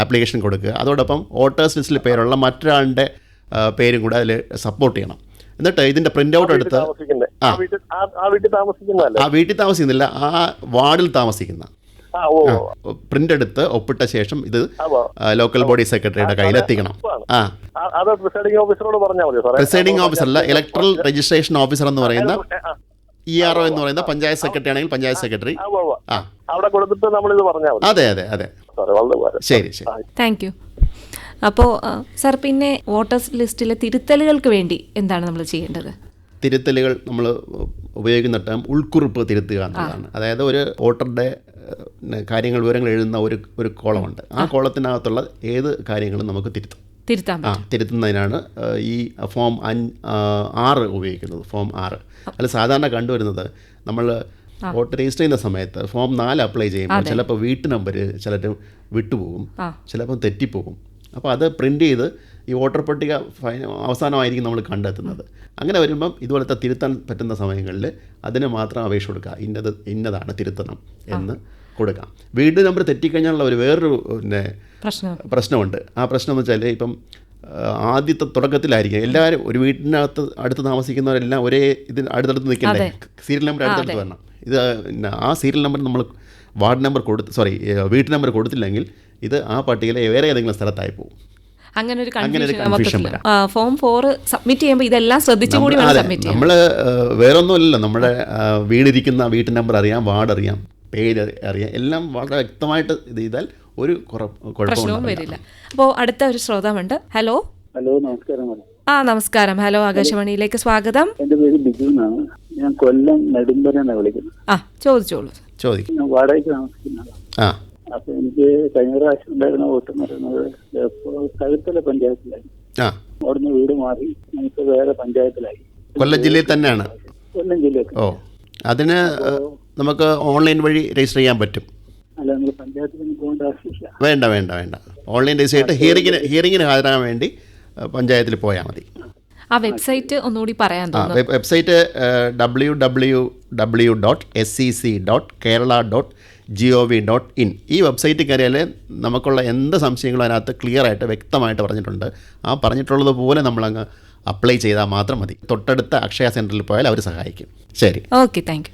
ആപ്ലിക്കേഷൻ കൊടുക്കുക. അതോടൊപ്പം വോട്ടേഴ്സ് ലിസ്റ്റിൽ പേരുള്ള മറ്റൊരാളുടെ പേരും കൂടെ അതിൽ സപ്പോർട്ട് ചെയ്യണം. എന്നിട്ട് ഇതിന്റെ പ്രിന്റ് ഔട്ട് എടുത്ത് ആ. വീട്ടിൽ താമസിക്കുന്നില്ല. ആ വാർഡിൽ താമസിക്കുന്ന. ആ ഓ പ്രിന്റ് എടുത്ത് ഒപ്പിട്ട ശേഷം ഇത് ലോക്കൽ ബോഡി സെക്രട്ടറിയുടെ കയ്യിൽ എത്തിക്കണം. ആ. അത് പ്രിസൈഡിംഗ് ഓഫീസറോട് പറഞ്ഞാൽ മതി പ്രിസൈഡിംഗ് ഓഫീസർ അല്ല ഇലക്ട്രൽ രജിസ്ട്രേഷൻ ഓഫീസർ എന്ന് പറയുന്ന ഇ ആർ ഒ എന്ന് പറയുന്ന പഞ്ചായത്ത് സെക്രട്ടറി ആണെങ്കിൽ പഞ്ചായത്ത് സെക്രട്ടറി. ആ, അവിടെ കൊടുത്തിട്ട് നമ്മളിത് പറഞ്ഞാൽ മതി. അതെ അതെ അതെ. ശരി ശരി. താങ്ക് യു അപ്പോൾ സാർ പിന്നെ വോട്ടേഴ്സ് ലിസ്റ്റിലെ തിരുത്തലുകൾക്ക് വേണ്ടി എന്താണ് നമ്മൾ ചെയ്യേണ്ടത്? തിരുത്തലുകൾ നമ്മൾ ഉപയോഗിക്കുന്ന ടേം ഉൾക്കുറിപ്പ് തിരുത്തുക എന്നതാണ് അതായത് ഒരു വോട്ടറുടെ കാര്യങ്ങൾ വിവരങ്ങൾ എഴുതുന്ന ഒരു ഒരു കോളമുണ്ട്. ആ കോളത്തിനകത്തുള്ള ഏത് കാര്യങ്ങളും നമുക്ക് തിരുത്താം. തിരുത്താം ആ തിരുത്തുന്നതിനാണ് ഈ ഫോം അഞ്ച് ആറ് ഉപയോഗിക്കുന്നത് ഫോം ആറ്. അല്ല സാധാരണ കണ്ടുവരുന്നത് നമ്മൾ വോട്ട് രജിസ്റ്റർ ചെയ്യുന്ന സമയത്ത് ഫോം നാല് അപ്ലൈ ചെയ്യുമ്പോൾ ചിലപ്പോൾ വീട്ടു നമ്പർ ചിലർ വിട്ടുപോകും. ചിലപ്പോൾ തെറ്റിപ്പോകും. അപ്പോൾ അത് പ്രിന്റ് ചെയ്ത് ഈ വോട്ടർ പട്ടിക അവസാനമായിരിക്കും നമ്മൾ കണ്ടെത്തുന്നത്. അങ്ങനെ വരുമ്പം ഇതുപോലത്തെ തിരുത്താൻ പറ്റുന്ന സമയങ്ങളിൽ അതിന് മാത്രം അപേക്ഷ കൊടുക്കുക. ഇന്നത് ഇന്നതാണ് തിരുത്തണം എന്ന് കൊടുക്കാം വീട് നമ്പർ തെറ്റിക്കഴിഞ്ഞാലുള്ള ഒരു വേറൊരു പിന്നെ പ്രശ്നം. പ്രശ്നമുണ്ട്. ആ പ്രശ്നം എന്ന് വെച്ചാൽ ഇപ്പം ആദ്യത്തെ തുടക്കത്തിലായിരിക്കും. എല്ലാവരും ഒരു വീട്ടിനകത്ത് അടുത്ത് താമസിക്കുന്നവരെല്ലാം ഒരേ ഇതിന് അടുത്തടുത്ത് നിൽക്കണ്ടേ? സീരിയൽ നമ്പർ അടുത്തടുത്ത് വരണം. ഇത് ആ സീരിയൽ നമ്പർ നമ്മൾ വാർഡ് നമ്പർ കൊടുത്ത് സോറി വീട്ടു നമ്പർ കൊടുത്തില്ലെങ്കിൽ ഇത് ആ പട്ടികയിലെ വേറെ ഏതെങ്കിലും സ്ഥലത്തായി പോകും. അങ്ങനെ ഒരു കൺഫ്യൂഷൻ ഫോം ഫോർ സബ്മിറ്റ് ചെയ്യുമ്പോൾ ഇതെല്ലാം ശ്രദ്ധിച്ചു കൂടി വേണം സബ്മിറ്റ് നമ്മൾ വേറൊന്നുമല്ല നമ്മുടെ വീടിരിക്കുന്ന വീട്ടു നമ്പർ അറിയാം വാർഡ് അറിയാം പേര് അറിയാം. എല്ലാം വളരെ വ്യക്തമായിട്ട് ഇത് ചെയ്താൽ ഒരു പ്രശ്നവും വരില്ല. അപ്പോൾ അടുത്ത ഒരു ശ്രോതാവുണ്ട്. ഹലോ? ഹലോ നമസ്കാരം. ആ നമസ്കാരം. ഹലോ ആകാശവാണിയിലേക്ക് സ്വാഗതം. എന്റെ പേര് ബിജു എന്നാണ്. ഞാൻ കൊല്ലം നെടുമ്പനാണ് വിളിക്കുന്നത്. ആ ചോദിച്ചോളൂ. ചോദിക്കും. ഞാൻ വാടകയ്ക്ക് താമസിക്കുന്നതാണ് ആ. അപ്പൊ എനിക്ക് കഴിഞ്ഞ പ്രാവശ്യം ഉണ്ടായിരുന്ന വോട്ട് എന്ന് പറയുന്നത് ഇപ്പോൾ കഴുത്തല പഞ്ചായത്തിലായി. അവിടുന്ന് വീട് മാറി നമുക്ക് വേറെ പഞ്ചായത്തിലായി. കൊല്ലം ജില്ലയിൽ തന്നെയാണ്? കൊല്ലം ജില്ലയിൽ ഓ. അതിന് നമുക്ക് ഓൺലൈൻ വഴി രജിസ്റ്റർ ചെയ്യാൻ പറ്റും. അല്ല നമ്മൾ പഞ്ചായത്തിൽ പോകേണ്ട ആവശ്യമില്ല. വേണ്ട വേണ്ട വേണ്ട. ഓൺലൈൻ രജിസ്റ്റർ ചെയ്തിട്ട് ഹിയറിങ്ങിന് ഹിയറിങ്ങിന് ഹാജരാകാൻ വേണ്ടി പഞ്ചായത്തിൽ പോയാൽ മതി. ആ വെബ്സൈറ്റ് ഒന്നുകൂടി പറയാൻ website W W W dot S C C dot Kerala dot G O V dot in ഈ വെബ്സൈറ്റിൽ കയറിയാൽ നമുക്കുള്ള എന്ത് സംശയങ്ങളും അതിനകത്ത് ക്ലിയർ ആയിട്ട് വ്യക്തമായിട്ട് പറഞ്ഞിട്ടുണ്ട്. ആ പറഞ്ഞിട്ടുള്ളത് പോലെ നമ്മളങ്ങ് അപ്ലൈ ചെയ്താൽ മാത്രം മതി. തൊട്ടടുത്ത അക്ഷയ സെന്ററിൽ പോയാൽ അവർ സഹായിക്കും. ശരി. ഓക്കെ താങ്ക്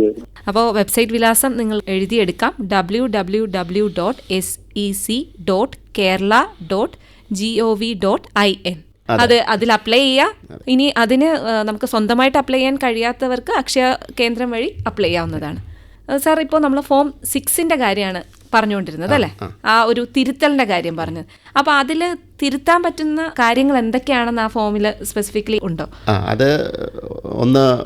യു അപ്പോൾ വെബ്സൈറ്റ് വിലാസം നിങ്ങൾ എഴുതിയെടുക്കാം. W W W dot S E C dot Kerala dot G O V dot I N അത് അതിൽ അപ്ലൈ ചെയ്യുക ഇനി അതിന് നമുക്ക് സ്വന്തമായിട്ട് അപ്ലൈ ചെയ്യാൻ കഴിയാത്തവർക്ക് അക്ഷയ കേന്ദ്രം വഴി അപ്ലൈ ചെയ്യാവുന്നതാണ്. സാർ ഇപ്പോൾ നമ്മൾ ഫോം സിക്സിന്റെ കാര്യമാണ് പറഞ്ഞുകൊണ്ടിരുന്നത് അല്ലേ? ആ. ഒരു തിരുത്തലിന്റെ കാര്യം പറഞ്ഞത്. അപ്പോൾ അതിൽ തിരുത്താൻ പറ്റുന്ന കാര്യങ്ങൾ എന്തൊക്കെയാണെന്ന് ആ ഫോമിൽ സ്പെസിഫിക്കലി ഉണ്ടോ? അത് ഒന്ന്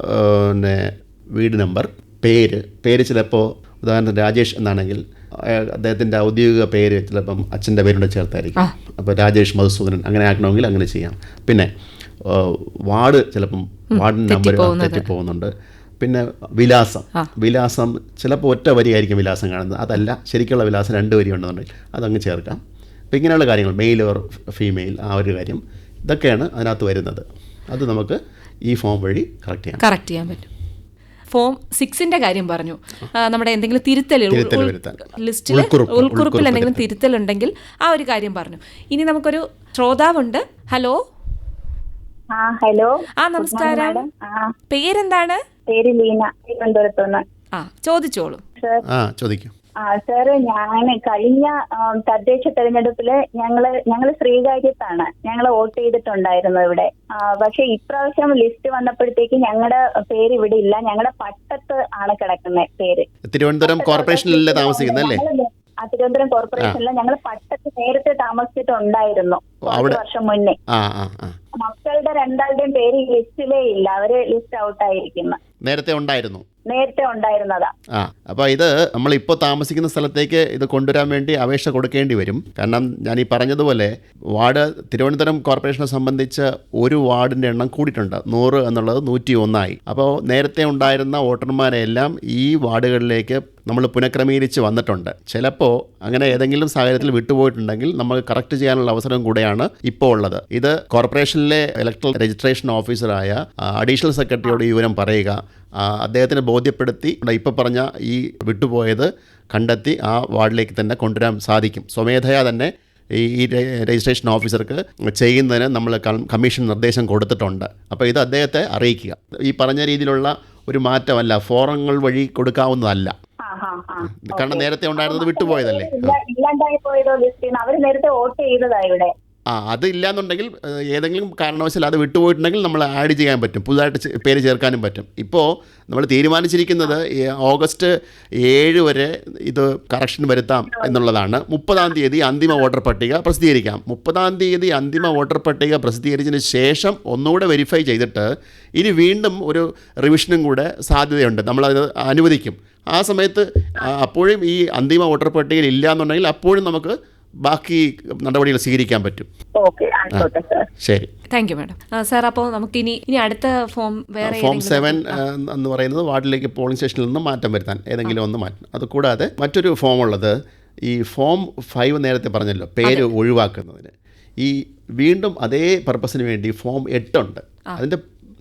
പിന്നെ വീട് നമ്പർ പേര്. പേര് ചിലപ്പോൾ ഉദാഹരണത്തിന് രാജേഷ് എന്നാണെങ്കിൽ അദ്ദേഹത്തിന്റെ അദ്ദേഹത്തിന്റെ ഔദ്യോഗിക പേര് ചിലപ്പം അച്ഛന്റെ പേരോട് ചേർത്തായിരിക്കും. അപ്പോൾ രാജേഷ് മധുസൂദനൻ അങ്ങനെ ആക്കണമെങ്കിൽ അങ്ങനെ ചെയ്യാം. പിന്നെ വാർഡ് ചിലപ്പം വാർഡ് നമ്പർ. തെറ്റിപ്പോകുന്നുണ്ട്. പിന്നെ വിലാസം. വിലാസം ചിലപ്പോൾ ഒറ്റ വരിയായിരിക്കും വിലാസം കാണുന്നത്. അതല്ല ശരിക്കുള്ള വിലാസം രണ്ട് വരി ഉണ്ടെന്നുണ്ടെങ്കിൽ അതങ്ങ് ചേർക്കാം. അപ്പോൾ ഇങ്ങനെയുള്ള കാര്യങ്ങൾ മെയിൽ ഓർ ഫീമെയിൽ ആ ഒരു കാര്യം ഇതൊക്കെയാണ് അതിനകത്ത് വരുന്നത്. അത് നമുക്ക് ഈ ഫോം വഴി കറക്റ്റ് ചെയ്യാം കറക്റ്റ് ചെയ്യാൻ പറ്റും. ഫോം സിക്സിന്റെ കാര്യം പറഞ്ഞു. നമ്മുടെ എന്തെങ്കിലും തിരുത്തൽ. ലിസ്റ്റിൽ ഉൾക്കുറിപ്പിൽ എന്തെങ്കിലും തിരുത്തൽ. ഉണ്ടെങ്കിൽ ആ ഒരു കാര്യം പറഞ്ഞു. ഇനി നമുക്കൊരു ശ്രോതാവുണ്ട്. ഹലോ ആ ഹലോ ആ നമസ്കാരം. പേരെന്താണ്? പേര് ലീന തിരുവനന്തപുരത്ത് നിന്ന് ആ ചോദിച്ചോളൂ. സർ ആ ചോദിക്കും. ആ സാറ് ഞാൻ കഴിഞ്ഞ ആ, തദ്ദേശ തെരഞ്ഞെടുപ്പിൽ ഞങ്ങൾ ഞങ്ങൾ ശ്രീകാര്യത്താണ്. ഞങ്ങൾ വോട്ട് ചെയ്തിട്ടുണ്ടായിരുന്നു ഇവിടെ. ആ, പക്ഷെ ഇപ്രാവശ്യം ലിസ്റ്റ് വന്നപ്പോഴത്തേക്ക് ഞങ്ങളുടെ പേര് ഇവിടെ ഇല്ല. ഞങ്ങളുടെ പട്ടത്ത് ആണ് കിടക്കുന്നത് പേര്. തിരുവനന്തപുരം കോർപ്പറേഷനിലല്ലേ താമസിക്കുന്നത് അല്ലേ? ഞങ്ങൾ ആ തിരുവനന്തപുരം കോർപ്പറേഷനിൽ ഞങ്ങൾ പട്ടത്ത് നേരത്തെ താമസിച്ചിട്ടുണ്ടായിരുന്നു. കുറച്ച് വർഷം മുന്നേ. ആ ആ ആ. മക്കളുടെ രണ്ടാളുടെയും പേര് ഈ ലിസ്റ്റിലേ ഇല്ല. അവർ ലിസ്റ്റ് ഔട്ട് ആയിരിക്കുന്നു നേരത്തെ ഉണ്ടായിരുന്നു. നേരത്തെ ഉണ്ടായിരുന്നതാ. ആ അപ്പോൾ ഇത് നമ്മൾ ഇപ്പോൾ താമസിക്കുന്ന സ്ഥലത്തേക്ക് ഇത് കൊണ്ടുവരാൻ വേണ്ടി അപേക്ഷ കൊടുക്കേണ്ടി വരും. കാരണം ഞാൻ ഈ പറഞ്ഞതുപോലെ വാർഡ് തിരുവനന്തപുരം കോർപ്പറേഷനെ സംബന്ധിച്ച് ഒരു വാർഡിന്റെ എണ്ണം കൂടിയിട്ടുണ്ട്. നൂറ് എന്നുള്ളത് നൂറ്റി ഒന്നായി അപ്പോൾ നേരത്തെ ഉണ്ടായിരുന്ന വോട്ടർമാരെല്ലാം ഈ വാർഡുകളിലേക്ക് നമ്മൾ പുനഃക്രമീകരിച്ച് വന്നിട്ടുണ്ട്. ചിലപ്പോൾ അങ്ങനെ ഏതെങ്കിലും സാഹചര്യത്തിൽ വിട്ടുപോയിട്ടുണ്ടെങ്കിൽ നമ്മൾ കറക്റ്റ് ചെയ്യാനുള്ള അവസരം കൂടെയാണ് ഇപ്പോൾ ഉള്ളത്. ഇത് കോർപ്പറേഷനിലെ ഇലക്ട്രൽ രജിസ്ട്രേഷൻ ഓഫീസറായ അഡീഷണൽ സെക്രട്ടറിയോട് ഈ വിവരം പറയുക. അദ്ദേഹത്തിന് ബോധ്യപ്പെടുത്തി ഇപ്പോൾ പറഞ്ഞ ഈ വിട്ടുപോയത് കണ്ടെത്തി ആ വാർഡിലേക്ക് തന്നെ കൊണ്ടുവരാൻ സാധിക്കും. സ്വമേധയാ തന്നെ ഈ ഈ രജിസ്ട്രേഷൻ ഓഫീസർക്ക് ചെയ്യുന്നതിന് നമ്മൾ കമ്മീഷൻ നിർദ്ദേശം കൊടുത്തിട്ടുണ്ട്. അപ്പോൾ ഇത് അദ്ദേഹത്തെ അറിയിക്കുക. ഈ പറഞ്ഞ രീതിയിലുള്ള ഒരു മാറ്റമല്ല ഫോറങ്ങൾ വഴി കൊടുക്കാവുന്നതല്ല. കാരണം നേരത്തെ ഉണ്ടായിരുന്നത് വിട്ടുപോയതല്ലേ? ഇല്ലാണ്ടായി പോയതോ ലിസ്റ്റിൽ അവർ നേരത്തെ വോട്ട് ചെയ്തതാ ഇവിടെ. ആ അത് ഇല്ലാന്നുണ്ടെങ്കിൽ ഏതെങ്കിലും കാരണവശാൽ അത് വിട്ടുപോയിട്ടുണ്ടെങ്കിൽ നമ്മൾ ആഡ് ചെയ്യാൻ പറ്റും. പുതുതായിട്ട് പേര് ചേർക്കാനും പറ്റും. ഇപ്പോൾ നമ്മൾ തീരുമാനിച്ചിരിക്കുന്നത് ഓഗസ്റ്റ് ഏഴ് വരെ ഇത് കറക്ഷൻ വരുത്താം എന്നുള്ളതാണ്. മുപ്പതാം തീയതി അന്തിമ വോട്ടർ പട്ടിക പ്രസിദ്ധീകരിക്കാം. മുപ്പതാം തീയതി അന്തിമ വോട്ടർ പട്ടിക പ്രസിദ്ധീകരിച്ചതിന് ശേഷം ഒന്നുകൂടെ വെരിഫൈ ചെയ്തിട്ട് ഇനി വീണ്ടും ഒരു റിവിഷനും കൂടെ സാധ്യതയുണ്ട്. നമ്മളത് അനുവദിക്കും. ആ സമയത്ത് അപ്പോഴും ഈ അന്തിമ വോട്ടർ പട്ടികയിൽ ഇല്ല എന്നുണ്ടെങ്കിൽ അപ്പോഴും നമുക്ക് ബാക്കി നടപടികൾ സ്വീകരിക്കാൻ പറ്റും. ഓക്കെ ആയിക്കോട്ടെ സാർ. ശരി. Thank you madam. സാർ അപ്പോൾ നമുക്കിനി ഇനി അടുത്ത ഫോം വേറെ ഫോം സെവൻ എന്ന് പറയുന്നത് വാർഡിലേക്ക് പോളിംഗ് സ്റ്റേഷനിൽ നിന്ന് മാറ്റം വരുത്താൻ ഏതെങ്കിലും ഒന്ന് മാറ്റണം അത് കൂടാതെ മറ്റൊരു ഫോം ഉള്ളത് ഈ ഫോം ഫൈവ് നേരത്തെ പറഞ്ഞല്ലോ പേര് ഒഴിവാക്കുന്നതിന്. ഈ വീണ്ടും അതേ പർപ്പസിന് വേണ്ടി ഫോം എട്ടുണ്ട്. അതിന്റെ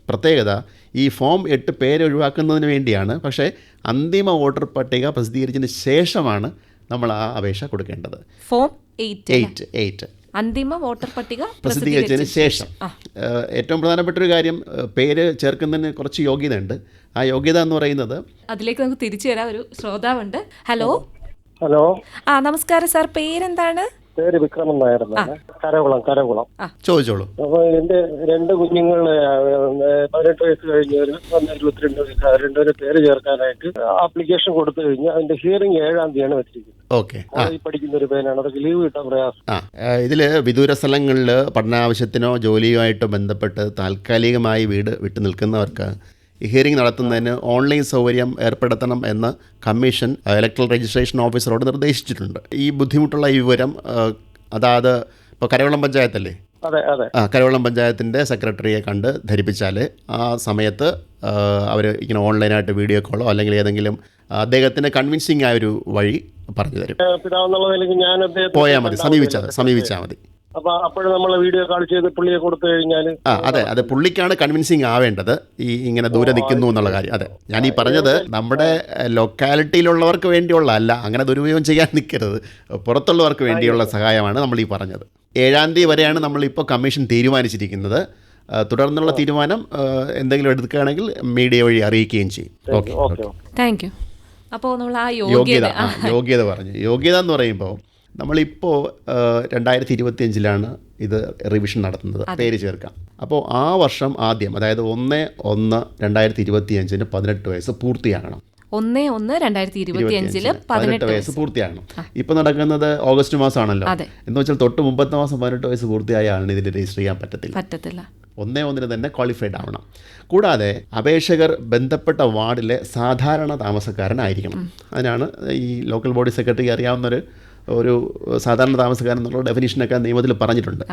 പ്രത്യേകത ഈ ഫോം എട്ട് പേര് ഒഴിവാക്കുന്നതിന് വേണ്ടിയാണ്. പക്ഷേ അന്തിമ വോട്ടർ പട്ടിക പ്രസിദ്ധീകരിച്ചതിന് ശേഷമാണ് നമ്മൾ ആ അപേക്ഷ കൊടുക്കേണ്ടത്. ഫോം എയ്റ്റ് എയ്റ്റ് അന്തിമ വോട്ടർ പട്ടിക പ്രസിദ്ധീകരിച്ചതിന് ശേഷം. ഏറ്റവും പ്രധാനപ്പെട്ട ഒരു കാര്യം പേര് ചേർക്കുന്നതിന് കുറച്ച് യോഗ്യത ഉണ്ട് ആ യോഗ്യത എന്ന് പറയുന്നത് അതിലേക്ക് നമുക്ക് തിരിച്ചു തരാം ഒരു ശ്രോതാവുണ്ട്. ഹലോ ഹലോ ആ നമസ്കാരം സാർ പേരെന്താണ്? പേര് വിക്രമൻ നായർ എന്നാണ് കരകുളം കരകുളം. ചോദിച്ചോളൂ. അപ്പൊ എന്റെ രണ്ട് കുഞ്ഞുങ്ങൾ പതിനെട്ട് വയസ്സ് കഴിഞ്ഞവര് ഇരുപത്തിരണ്ട് വയസ്സ് രണ്ടുപേരെ പേര് ചേർക്കാനായിട്ട് ആപ്ലിക്കേഷൻ കൊടുത്തു കഴിഞ്ഞാൽ അതിന്റെ ഹിയറിംഗ് ഏഴാം തീയതിയാണ് വെച്ചിരിക്കുന്നത്. ഓക്കെ. ആ. പഠിക്കുന്ന ഒരു അതൊക്കെ ലീവ് കിട്ടാൻ പ്രയാസം. ഇതിൽ വിദൂര സ്ഥലങ്ങളിൽ പഠനാവശ്യത്തിനോ ജോലിയുമായിട്ടോ ബന്ധപ്പെട്ട് താൽക്കാലികമായി വീട് വിട്ടു നിൽക്കുന്നവർക്ക് ഹിയറിംഗ് നടത്തുന്നതിന് ഓൺലൈൻ സൗകര്യം ഏർപ്പെടുത്തണം എന്ന് കമ്മീഷൻ ഇലക്ട്രൽ രജിസ്ട്രേഷൻ ഓഫീസറോട് നിർദ്ദേശിച്ചിട്ടുണ്ട്. ഈ ബുദ്ധിമുട്ടുള്ള ഈ വിവരം അതായത് ഇപ്പോൾ കരവളം പഞ്ചായത്തല്ലേ? ആ കരവളം പഞ്ചായത്തിന്റെ സെക്രട്ടറിയെ കണ്ട് ധരിപ്പിച്ചാൽ ആ സമയത്ത് അവർ ഇങ്ങനെ ഓൺലൈനായിട്ട് വീഡിയോ കോളോ അല്ലെങ്കിൽ ഏതെങ്കിലും അദ്ദേഹത്തിന് കൺവിൻസിങ് ആയ ഒരു വഴി പറഞ്ഞു തരും. പോയാൽ മതി സമീപിച്ചാൽ സമീപിച്ചാൽ മതി. അപ്പൊ അപ്പോഴും നമ്മൾ വീഡിയോ കാൾ ചെയ്ത് പുള്ളിയെ കൊടുത്തു കഴിഞ്ഞാൽ ആ അതെ അതെ പുള്ളിക്കാണ് കൺവിൻസിങ് ആവേണ്ടത്. ഈ ഇങ്ങനെ ദൂരെ നിൽക്കുന്നു എന്നുള്ള കാര്യം. അതെ. ഞാൻ ഈ പറഞ്ഞത് നമ്മുടെ ലൊക്കാലിറ്റിയിലുള്ളവർക്ക് വേണ്ടിയുള്ള അല്ല അങ്ങനെ ദുരുപയോഗം ചെയ്യാൻ നിൽക്കരുത്. പുറത്തുള്ളവർക്ക് വേണ്ടിയുള്ള സഹായമാണ് നമ്മൾ ഈ പറഞ്ഞത്. ഏഴാം തീയതി വരെയാണ് നമ്മളിപ്പോൾ കമ്മീഷൻ തീരുമാനിച്ചിരിക്കുന്നത്. തുടർന്നുള്ള തീരുമാനം എന്തെങ്കിലും എടുക്കുകയാണെങ്കിൽ മീഡിയ വഴി അറിയിക്കുകയും ചെയ്യും. ഓക്കെ താങ്ക് യു അപ്പോൾ നമ്മൾ ആ യോഗ്യത യോഗ്യത. ആ, യോഗ്യത പറഞ്ഞു. യോഗ്യത എന്ന് പറയുമ്പോൾ നമ്മളിപ്പോൾ രണ്ടായിരത്തി ഇരുപത്തിയഞ്ചിലാണ് ഇത് റിവിഷൻ നടത്തുന്നത്. പേര് ചേർക്കാം. അപ്പോൾ ആ വർഷം ആദ്യം അതായത് ഒന്ന് ഒന്ന് രണ്ടായിരത്തി ഇരുപത്തിയഞ്ചിന് പതിനെട്ട് വയസ്സ് പൂർത്തിയാകണം. ഒന്ന് ഒന്ന് രണ്ടായിരത്തി ഇരുപത്തി അഞ്ചിൽ പതിനെട്ട് വയസ്സ് പൂർത്തിയാകണം. ഇപ്പൊ നടക്കുന്നത് ഓഗസ്റ്റ് മാസമാണല്ലോ. എന്ന് വെച്ചാൽ തൊട്ട് മുമ്പത്തെ മാസം പതിനെട്ട് വയസ്സ് പൂർത്തിയായ ആളിന് ഇതിൽ രജിസ്റ്റർ ചെയ്യാൻ പറ്റത്തില്ല. പറ്റത്തില്ല. ഒന്നേ ഒന്നിന് തന്നെ ക്വാളിഫൈഡ് ആവണം. കൂടാതെ അപേക്ഷകർ ബന്ധപ്പെട്ട വാർഡിലെ സാധാരണ താമസക്കാരനായിരിക്കണം. അതിനാണ് ഈ ലോക്കൽ ബോഡി സെക്രട്ടറിക്ക് അറിയാവുന്നൊരു ഒരു സാധാരണ താമസക്കാരൻ എന്നുള്ള ഡെഫിനിഷനൊക്കെ നിയമത്തിൽ പറഞ്ഞിട്ടുണ്ട്.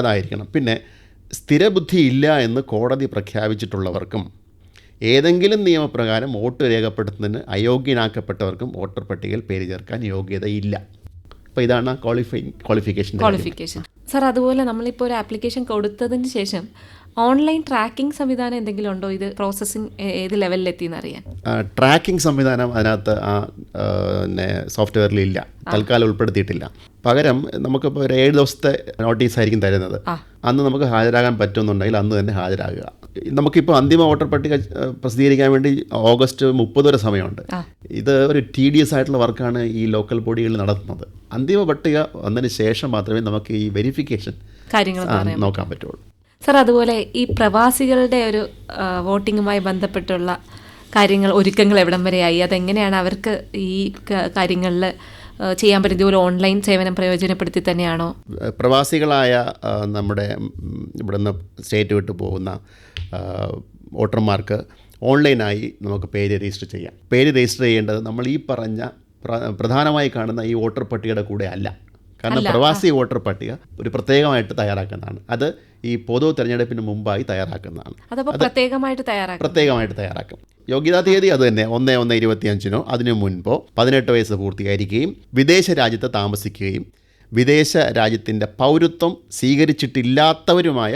അതായിരിക്കണം. പിന്നെ സ്ഥിരബുദ്ധി ഇല്ല എന്ന് കോടതി പ്രഖ്യാപിച്ചിട്ടുള്ളവർക്കും ഏതെങ്കിലും നിയമപ്രകാരം വോട്ട് രേഖപ്പെടുത്തുന്നതിന് അയോഗ്യനാക്കപ്പെട്ടവർക്കും വോട്ടർ പട്ടികയിൽ പേര് ചേർക്കാൻ യോഗ്യതയില്ല. അപ്പോൾ ഇതാണ് ക്വാളിഫൈ ക്വാളിഫിക്കേഷൻ ക്വാളിഫിക്കേഷൻ. സാർ അതുപോലെ നമ്മളിപ്പോൾ ഒരു ആപ്ലിക്കേഷൻ കൊടുത്തതിന് ശേഷം ഓൺലൈൻ ട്രാക്കിംഗ് സംവിധാനം എന്തെങ്കിലും ഉണ്ടോ? ഇത് പ്രോസസ്സിംഗ് ഏത് ലെവലിലെത്തി എന്നറിയാൻ ട്രാക്കിംഗ് സംവിധാനം അതിനകത്ത് ആ പിന്നെ സോഫ്റ്റ്വെയറിൽ ഇല്ല. തൽക്കാലം ഉൾപ്പെടുത്തിയിട്ടില്ല. പകരം നമുക്കിപ്പോൾ ഒരു ഏഴ് ദിവസത്തെ നോട്ടീസ് ആയിരിക്കും തരുന്നത്. അന്ന് നമുക്ക് ഹാജരാകാൻ പറ്റുന്നുണ്ടെങ്കിൽ അന്ന് തന്നെ ഹാജരാകുക. നമുക്കിപ്പോൾ അന്തിമ വോട്ടർ പട്ടിക പ്രസിദ്ധീകരിക്കാൻ വേണ്ടി ഓഗസ്റ്റ് മുപ്പത് വരെ സമയമുണ്ട്. ഇത് ഒരു ടി ഡി എസ് ആയിട്ടുള്ള വർക്കാണ് ഈ ലോക്കൽ ബോഡികളിൽ നടത്തുന്നത്. അന്തിമ പട്ടിക വന്നതിന് ശേഷം മാത്രമേ നമുക്ക് ഈ വെരിഫിക്കേഷൻ നോക്കാൻ പറ്റുള്ളൂ. സാർ അതുപോലെ ഈ പ്രവാസികളുടെ ഒരു വോട്ടിങ്ങുമായി ബന്ധപ്പെട്ടുള്ള കാര്യങ്ങൾ ഒരുക്കങ്ങൾ എവിടം വരെയായി അതെങ്ങനെയാണ് അവർക്ക് ഈ കാര്യങ്ങളിൽ ചെയ്യാൻ പറ്റും ഇതുപോലെ ഓൺലൈൻ സേവനം പ്രയോജനപ്പെടുത്തി തന്നെയാണോ? പ്രവാസികളായ നമ്മുടെ ഇവിടുന്ന് സ്റ്റേറ്റ് വിട്ട് പോകുന്ന വോട്ടർമാർക്ക് ഓൺലൈനായി നമുക്ക് പേര് രജിസ്റ്റർ ചെയ്യാം. പേര് രജിസ്റ്റർ ചെയ്യേണ്ടത് നമ്മൾ ഈ പറഞ്ഞ പ്രധാനമായി കാണുന്ന ഈ വോട്ടർ പട്ടികയുടെ കൂടെ അല്ല. കാരണം പ്രവാസി വോട്ടർ പട്ടിക ഒരു പ്രത്യേകമായിട്ട് തയ്യാറാക്കുന്നതാണ്. അത് ഈ പൊതു തെരഞ്ഞെടുപ്പിന് മുമ്പായി തയ്യാറാക്കുന്നതാണ്. പ്രത്യേകമായിട്ട് തയ്യാറാക്കും പ്രത്യേകമായിട്ട് തയ്യാറാക്കും. യോഗ്യതാ തീയതി അത് തന്നെ ഒന്ന് ഒന്ന് ഇരുപത്തിയഞ്ചിനോ അതിനു മുൻപോ പതിനെട്ട് വയസ്സ് പൂർത്തീകരിക്കുകയും വിദേശ രാജ്യത്ത് താമസിക്കുകയും വിദേശ രാജ്യത്തിന്റെ പൗരത്വം സ്വീകരിച്ചിട്ടില്ലാത്തവരുമായ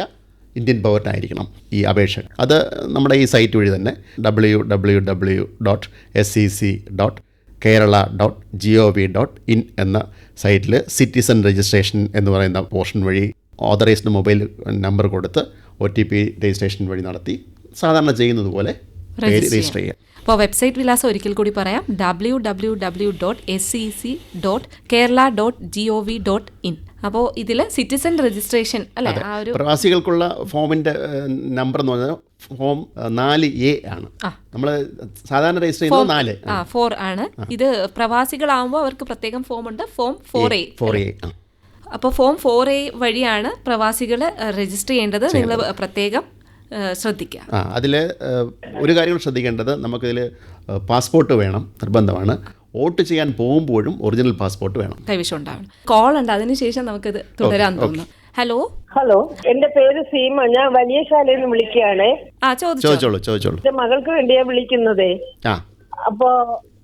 ഇന്ത്യൻ പൗരനായിരിക്കണം ഈ അപേക്ഷ. അത് നമ്മുടെ ഈ സൈറ്റ് വഴി തന്നെ W W W dot S C C dot Kerala dot G O V dot in എന്ന സൈറ്റിൽ സിറ്റിസൺ രജിസ്ട്രേഷൻ എന്ന് പറയുന്ന പോർഷൻ വഴി ഓതറൈസ്ഡ് മൊബൈൽ നമ്പർ കൊടുത്ത് ഒ ടി പി രജിസ്ട്രേഷൻ വഴി നടത്തി. സാധാരണ ചെയ്യുന്നത് പോലെ രജിസ്റ്റർ ചെയ്യാം. അപ്പോൾ വെബ്സൈറ്റ് വിലാസം ഒരിക്കൽ കൂടി പറയാം. W W W dot S C C dot Kerala dot G O V dot in അപ്പോൾ ഇതിൽ സിറ്റിസൺ രജിസ്ട്രേഷൻ അല്ലെ ആ ഒരു പ്രവാസികൾക്കുള്ള ഫോമിന്റെ നമ്പർ എന്ന് പറഞ്ഞാൽ ഫോം നാല് എ ആണ്. നമ്മൾ സാധാരണ രജിസ്റ്റർ ചെയ്യുന്നത് നാല്. ആ ഫോർ ആണ്. ഇത് പ്രവാസികളാവുമ്പോൾ അവർക്ക് പ്രത്യേകം ഫോം ഉണ്ട്. Form four A four A ആ. അപ്പോൾ ഫോം ഫോർ എ വഴിയാണ് പ്രവാസികൾ രജിസ്റ്റർ ചെയ്യേണ്ടത്. നിങ്ങൾ പ്രത്യേകം ശ്രദ്ധിക്കുക. ആ അതിൽ ഒരു കാര്യം ശ്രദ്ധിക്കേണ്ടത് നമുക്കിതിൽ പാസ്പോർട്ട് വേണം നിർബന്ധമാണ്. വോട്ട് ചെയ്യാൻ പോകുമ്പോഴും ഒറിജിനൽ പാസ്പോർട്ട് വേണം. കൈവശം ഉണ്ടാവണം കോൾ ഉണ്ട് അതിനുശേഷം നമുക്കിത് തുടരാൻ തോന്നുന്നു. ഹലോ? ഹലോ എന്റെ പേര് സീമ. ഞാൻ വലിയ ശാലയിൽ നിന്ന് വിളിക്കുകയാണ്. ആ ചോദിച്ചോളൂ ചോദിച്ചോളൂ. എന്റെ മകൾക്ക് വേണ്ടിയാ വിളിക്കുന്നതേ. ആ. അപ്പോ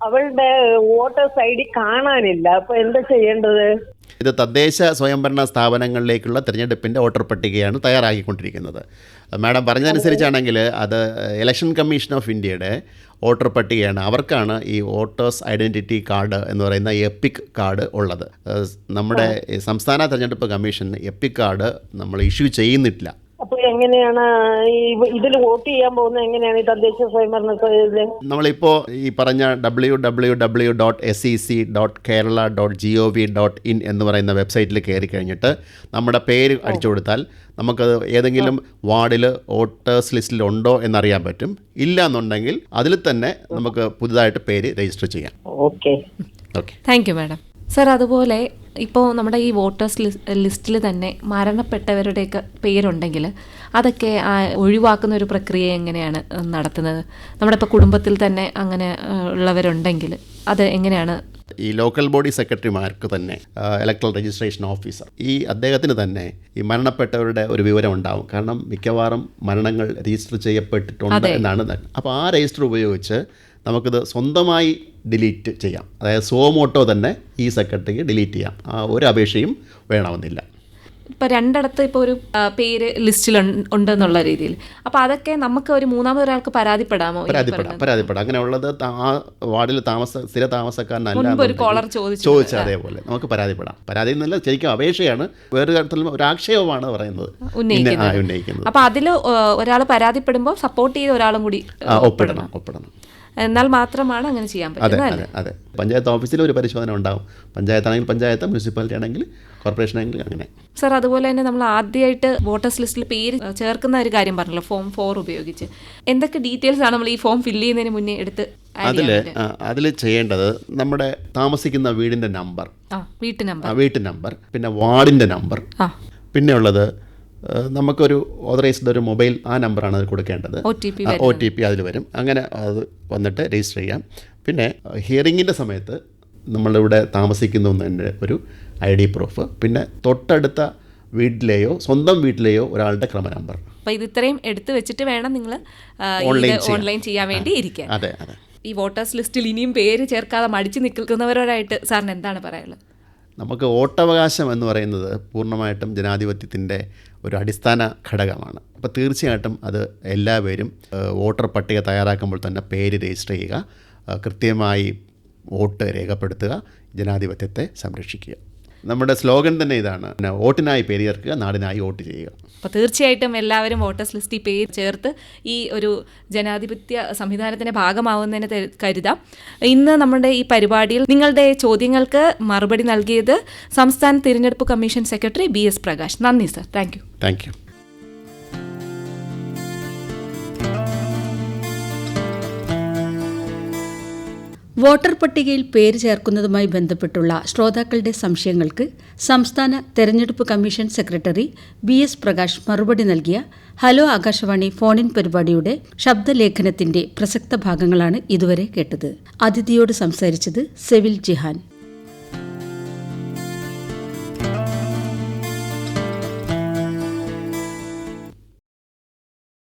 അവളുടെ വോട്ടേഴ്സ് ഐ ഡി കാണാനില്ല. അപ്പൊ എന്താ ചെയ്യേണ്ടത്? ഇത് തദ്ദേശ സ്വയംഭരണ സ്ഥാപനങ്ങളിലേക്കുള്ള തിരഞ്ഞെടുപ്പിന്റെ വോട്ടർ പട്ടികയാണ് തയ്യാറാക്കിക്കൊണ്ടിരിക്കുന്നത്. മാഡം പറഞ്ഞതനുസരിച്ചാണെങ്കിൽ അത് ഇലക്ഷൻ കമ്മീഷൻ ഓഫ് ഇന്ത്യയുടെ വോട്ടർ പട്ടികയാണ്. അവർക്കാണ് ഈ വോട്ടേഴ്സ് ഐഡന്റിറ്റി കാർഡ് എന്ന് പറയുന്ന എപ്പിക് കാർഡ് ഉള്ളത്. നമ്മുടെ സംസ്ഥാന തിരഞ്ഞെടുപ്പ് കമ്മീഷൻ എപ്പിക് കാർഡ് നമ്മൾ ഇഷ്യൂ ചെയ്യുന്നില്ല അപ്പൊ എങ്ങനെയാണ് ഈ ഇതിൽ വോട്ട് ചെയ്യാൻ പോകുന്നത് എങ്ങനെയാണ് ഈ തദ്ദേശ സ്വയംഭരണ നമ്മളിപ്പോ നമ്മളിപ്പോൾ ഈ പറഞ്ഞ W W W dot S E C dot Kerala dot G O V dot in എന്ന് പറയുന്ന വെബ്സൈറ്റിൽ കയറി കഴിഞ്ഞിട്ട് നമ്മുടെ പേര് അടിച്ചു കൊടുത്താൽ നമുക്ക് ഏതെങ്കിലും വാർഡിൽ വോട്ടേഴ്സ് ലിസ്റ്റിൽ ഉണ്ടോ എന്നറിയാൻ പറ്റും. ഇല്ല എന്നുണ്ടെങ്കിൽ അതിൽ തന്നെ നമുക്ക് പുതുതായിട്ട് പേര് രജിസ്റ്റർ ചെയ്യാം. Okay. Okay. Thank you madam. Sir അതുപോലെ ഇപ്പോൾ നമ്മുടെ ഈ വോട്ടേഴ്സ് ലിസ്റ്റിൽ തന്നെ മരണപ്പെട്ടവരുടെയൊക്കെ പേരുണ്ടെങ്കിൽ അതൊക്കെ ഒഴിവാക്കുന്ന ഒരു പ്രക്രിയ എങ്ങനെയാണ് നടത്തുന്നത്? നമ്മുടെ ഇപ്പോൾ കുടുംബത്തിൽ തന്നെ അങ്ങനെ ഉള്ളവരുണ്ടെങ്കിൽ അത് എങ്ങനെയാണ്? ഈ ലോക്കൽ ബോഡി സെക്രട്ടറിമാർക്ക് തന്നെ ഇലക്ട്രൽ രജിസ്ട്രേഷൻ ഓഫീസർ ഈ അദ്ദേഹത്തിന് തന്നെ ഈ മരണപ്പെട്ടവരുടെ ഒരു വിവരം ഉണ്ടാവും. കാരണം മിക്കവാറും മരണങ്ങൾ രജിസ്റ്റർ ചെയ്യപ്പെട്ടിട്ടുണ്ട് എന്നാണ് അപ്പോൾ ആ രജിസ്റ്റർ ഉപയോഗിച്ച് നമുക്കിത് സ്വന്തമായി ഡിലീറ്റ് ചെയ്യാം. അതായത് സോമോട്ടോ തന്നെ ഈ സെക്രട്ടറിക്ക് ഡിലീറ്റ് ചെയ്യാം. ആ ഒരു അപേക്ഷയും വേണമെന്നില്ല. ഇപ്പോൾ രണ്ടിടത്ത് ഇപ്പോൾ ഒരു പേര് ലിസ്റ്റിൽ ഉണ്ടെന്നുള്ള രീതിയിൽ. അപ്പോൾ അതൊക്കെ നമുക്ക് ഒരു മൂന്നാമത് ഒരാൾക്ക് പരാതിപ്പെടാമോ പരാതിപ്പെടാം? പരാതിപ്പെടാം. അങ്ങനെയുള്ളത് ഉള്ളത് ആ വാർഡിൽ താമസ സ്ഥിര താമസക്കാരനല്ല ഒരു കോളർ ചോദിച്ചു. അതേപോലെ. നമുക്ക് പരാതിപ്പെടാം. പരാതി എന്നല്ല ശരിക്കും അപേക്ഷയാണ് വേറൊരു തരത്തിലും ഒരു ആക്ഷേപമാണ് പറയുന്നത്. ഉന്നയിക്കുന്നത്. അപ്പോൾ അതിൽ ഒരാൾ പരാതിപ്പെടുമ്പോൾ സപ്പോർട്ട് ചെയ്ത ഒരാളും കൂടി ഒപ്പിടണം ഒപ്പിടണം. എന്നാൽ മാത്രമാണ് അങ്ങനെ ചെയ്യാൻ അതെ പറ്റുന്നത് അല്ലേ? അതെ അതെ. പഞ്ചായത്ത് ഓഫീസിൽ ഒരു പരിശോധന ഉണ്ടാവും. പഞ്ചായത്താണെങ്കിൽ പഞ്ചായത്ത് മുനിസിപ്പാലിറ്റി ആണെങ്കിൽ കോർപ്പറേഷൻ ആണെങ്കിൽ അങ്ങനെ. സാർ അതുപോലെ തന്നെ നമ്മൾ ആദ്യമായിട്ട് വോട്ടേഴ്സ് ലിസ്റ്റിൽ പേര് ചേർക്കുന്ന ഒരു കാര്യം പറഞ്ഞല്ലോ ഫോം ഫോർ ഉപയോഗിച്ച്. എന്തൊക്കെ ഡീറ്റെയിൽസ് ആണ് നമ്മൾ ഈ ഫോം ഫില്ല് ചെയ്യുന്നതിന് മുന്നേ എടുത്ത് add അതിൽ പറ്റുക? അതിൽ ചെയ്യേണ്ടത് നമ്മുടെ താമസിക്കുന്ന വീടിന്റെ നമ്പർ. ആ വീട്ടു നമ്പർ. വീട്ടു നമ്പർ പിന്നെ വാർഡിന്റെ നമ്പർ. ആ. പിന്നെ ഉള്ളത് നമുക്കൊരു ഓതറൈസ്ഡ് ഒരു മൊബൈൽ ആ നമ്പറാണ് അത് കൊടുക്കേണ്ടത്. ഒ ടി പി അതിൽ വരും. അങ്ങനെ അത് വന്നിട്ട് രജിസ്റ്റർ ചെയ്യാം. പിന്നെ ഹിയറിങ്ങിന്റെ സമയത്ത് നമ്മളിവിടെ താമസിക്കുന്നതിന്റെ ഒരു ഐ ഡി പ്രൂഫ് പിന്നെ തൊട്ടടുത്ത വീട്ടിലെയോ സ്വന്തം വീട്ടിലെയോ ഒരാളുടെ ക്രമ നമ്പർ അപ്പോൾ ഇത് ഇത്രയും എടുത്തു വെച്ചിട്ട് വേണം നിങ്ങൾ ഓൺലൈൻ ചെയ്യാൻ. വേണ്ടി ഇരിക്കാൻ. അതെ അതെ. ഈ വോട്ടേഴ്സ് ലിസ്റ്റിൽ ഇനിയും പേര് ചേർക്കാതെ മടിച്ചു നിൽക്കുന്നവരോടായിട്ട് സാറിന് എന്താണ് പറയാനുള്ളത്? നമുക്ക് വോട്ടവകാശം എന്ന് പറയുന്നത് പൂർണമായിട്ടും ജനാധിപത്യത്തിന്റെ ഒരു അടിസ്ഥാന ഘടകമാണ്. അപ്പോൾ തീർച്ചയായിട്ടും അത് എല്ലാവരും വോട്ടർ പട്ടിക തയ്യാറാക്കുമ്പോൾ തന്നെ പേര് രജിസ്റ്റർ ചെയ്യുക കൃത്യമായി വോട്ട് രേഖപ്പെടുത്തുക ജനാധിപത്യത്തെ സംരക്ഷിക്കുക. നമ്മുടെ സ്ലോഗൻ തന്നെ ഇതാണ്. വോട്ടിനായി പേര് ചേർക്കുക നാടിനായി വോട്ട് ചെയ്യുക. അപ്പോൾ തീർച്ചയായിട്ടും എല്ലാവരും വോട്ടേഴ്സ് ലിസ്റ്റിൽ പേര് ചേർത്ത് ഈ ഒരു ജനാധിപത്യ സംവിധാനത്തിന്റെ ഭാഗമാവുന്നതിന് കരുതാം. ഇന്ന് നമ്മുടെ ഈ പരിപാടിയിൽ നിങ്ങളുടെ ചോദ്യങ്ങൾക്ക് മറുപടി നൽകിയത് സംസ്ഥാന തിരഞ്ഞെടുപ്പ് commission secretary B S Prakash. നന്ദി sir. Thank you. Thank you. Voter പട്ടികയിൽ പേര് ചേർക്കുന്നതുമായി ബന്ധപ്പെട്ടുള്ള ശ്രോതാക്കളുടെ സംശയങ്ങൾക്ക് സംസ്ഥാന തെരഞ്ഞെടുപ്പ് commission secretary B S Prakash മറുപടി നൽകിയ ഹലോ ആകാശവാണി ഫോണിൻ പരിപാടിയുടെ ശബ്ദലേഖനത്തിന്റെ പ്രസക്ത ഭാഗങ്ങളാണ് ഇതുവരെ കേട്ടത്. അതിഥിയോട് സംസാരിച്ചത് സെവിൽ ജിഹാൻ.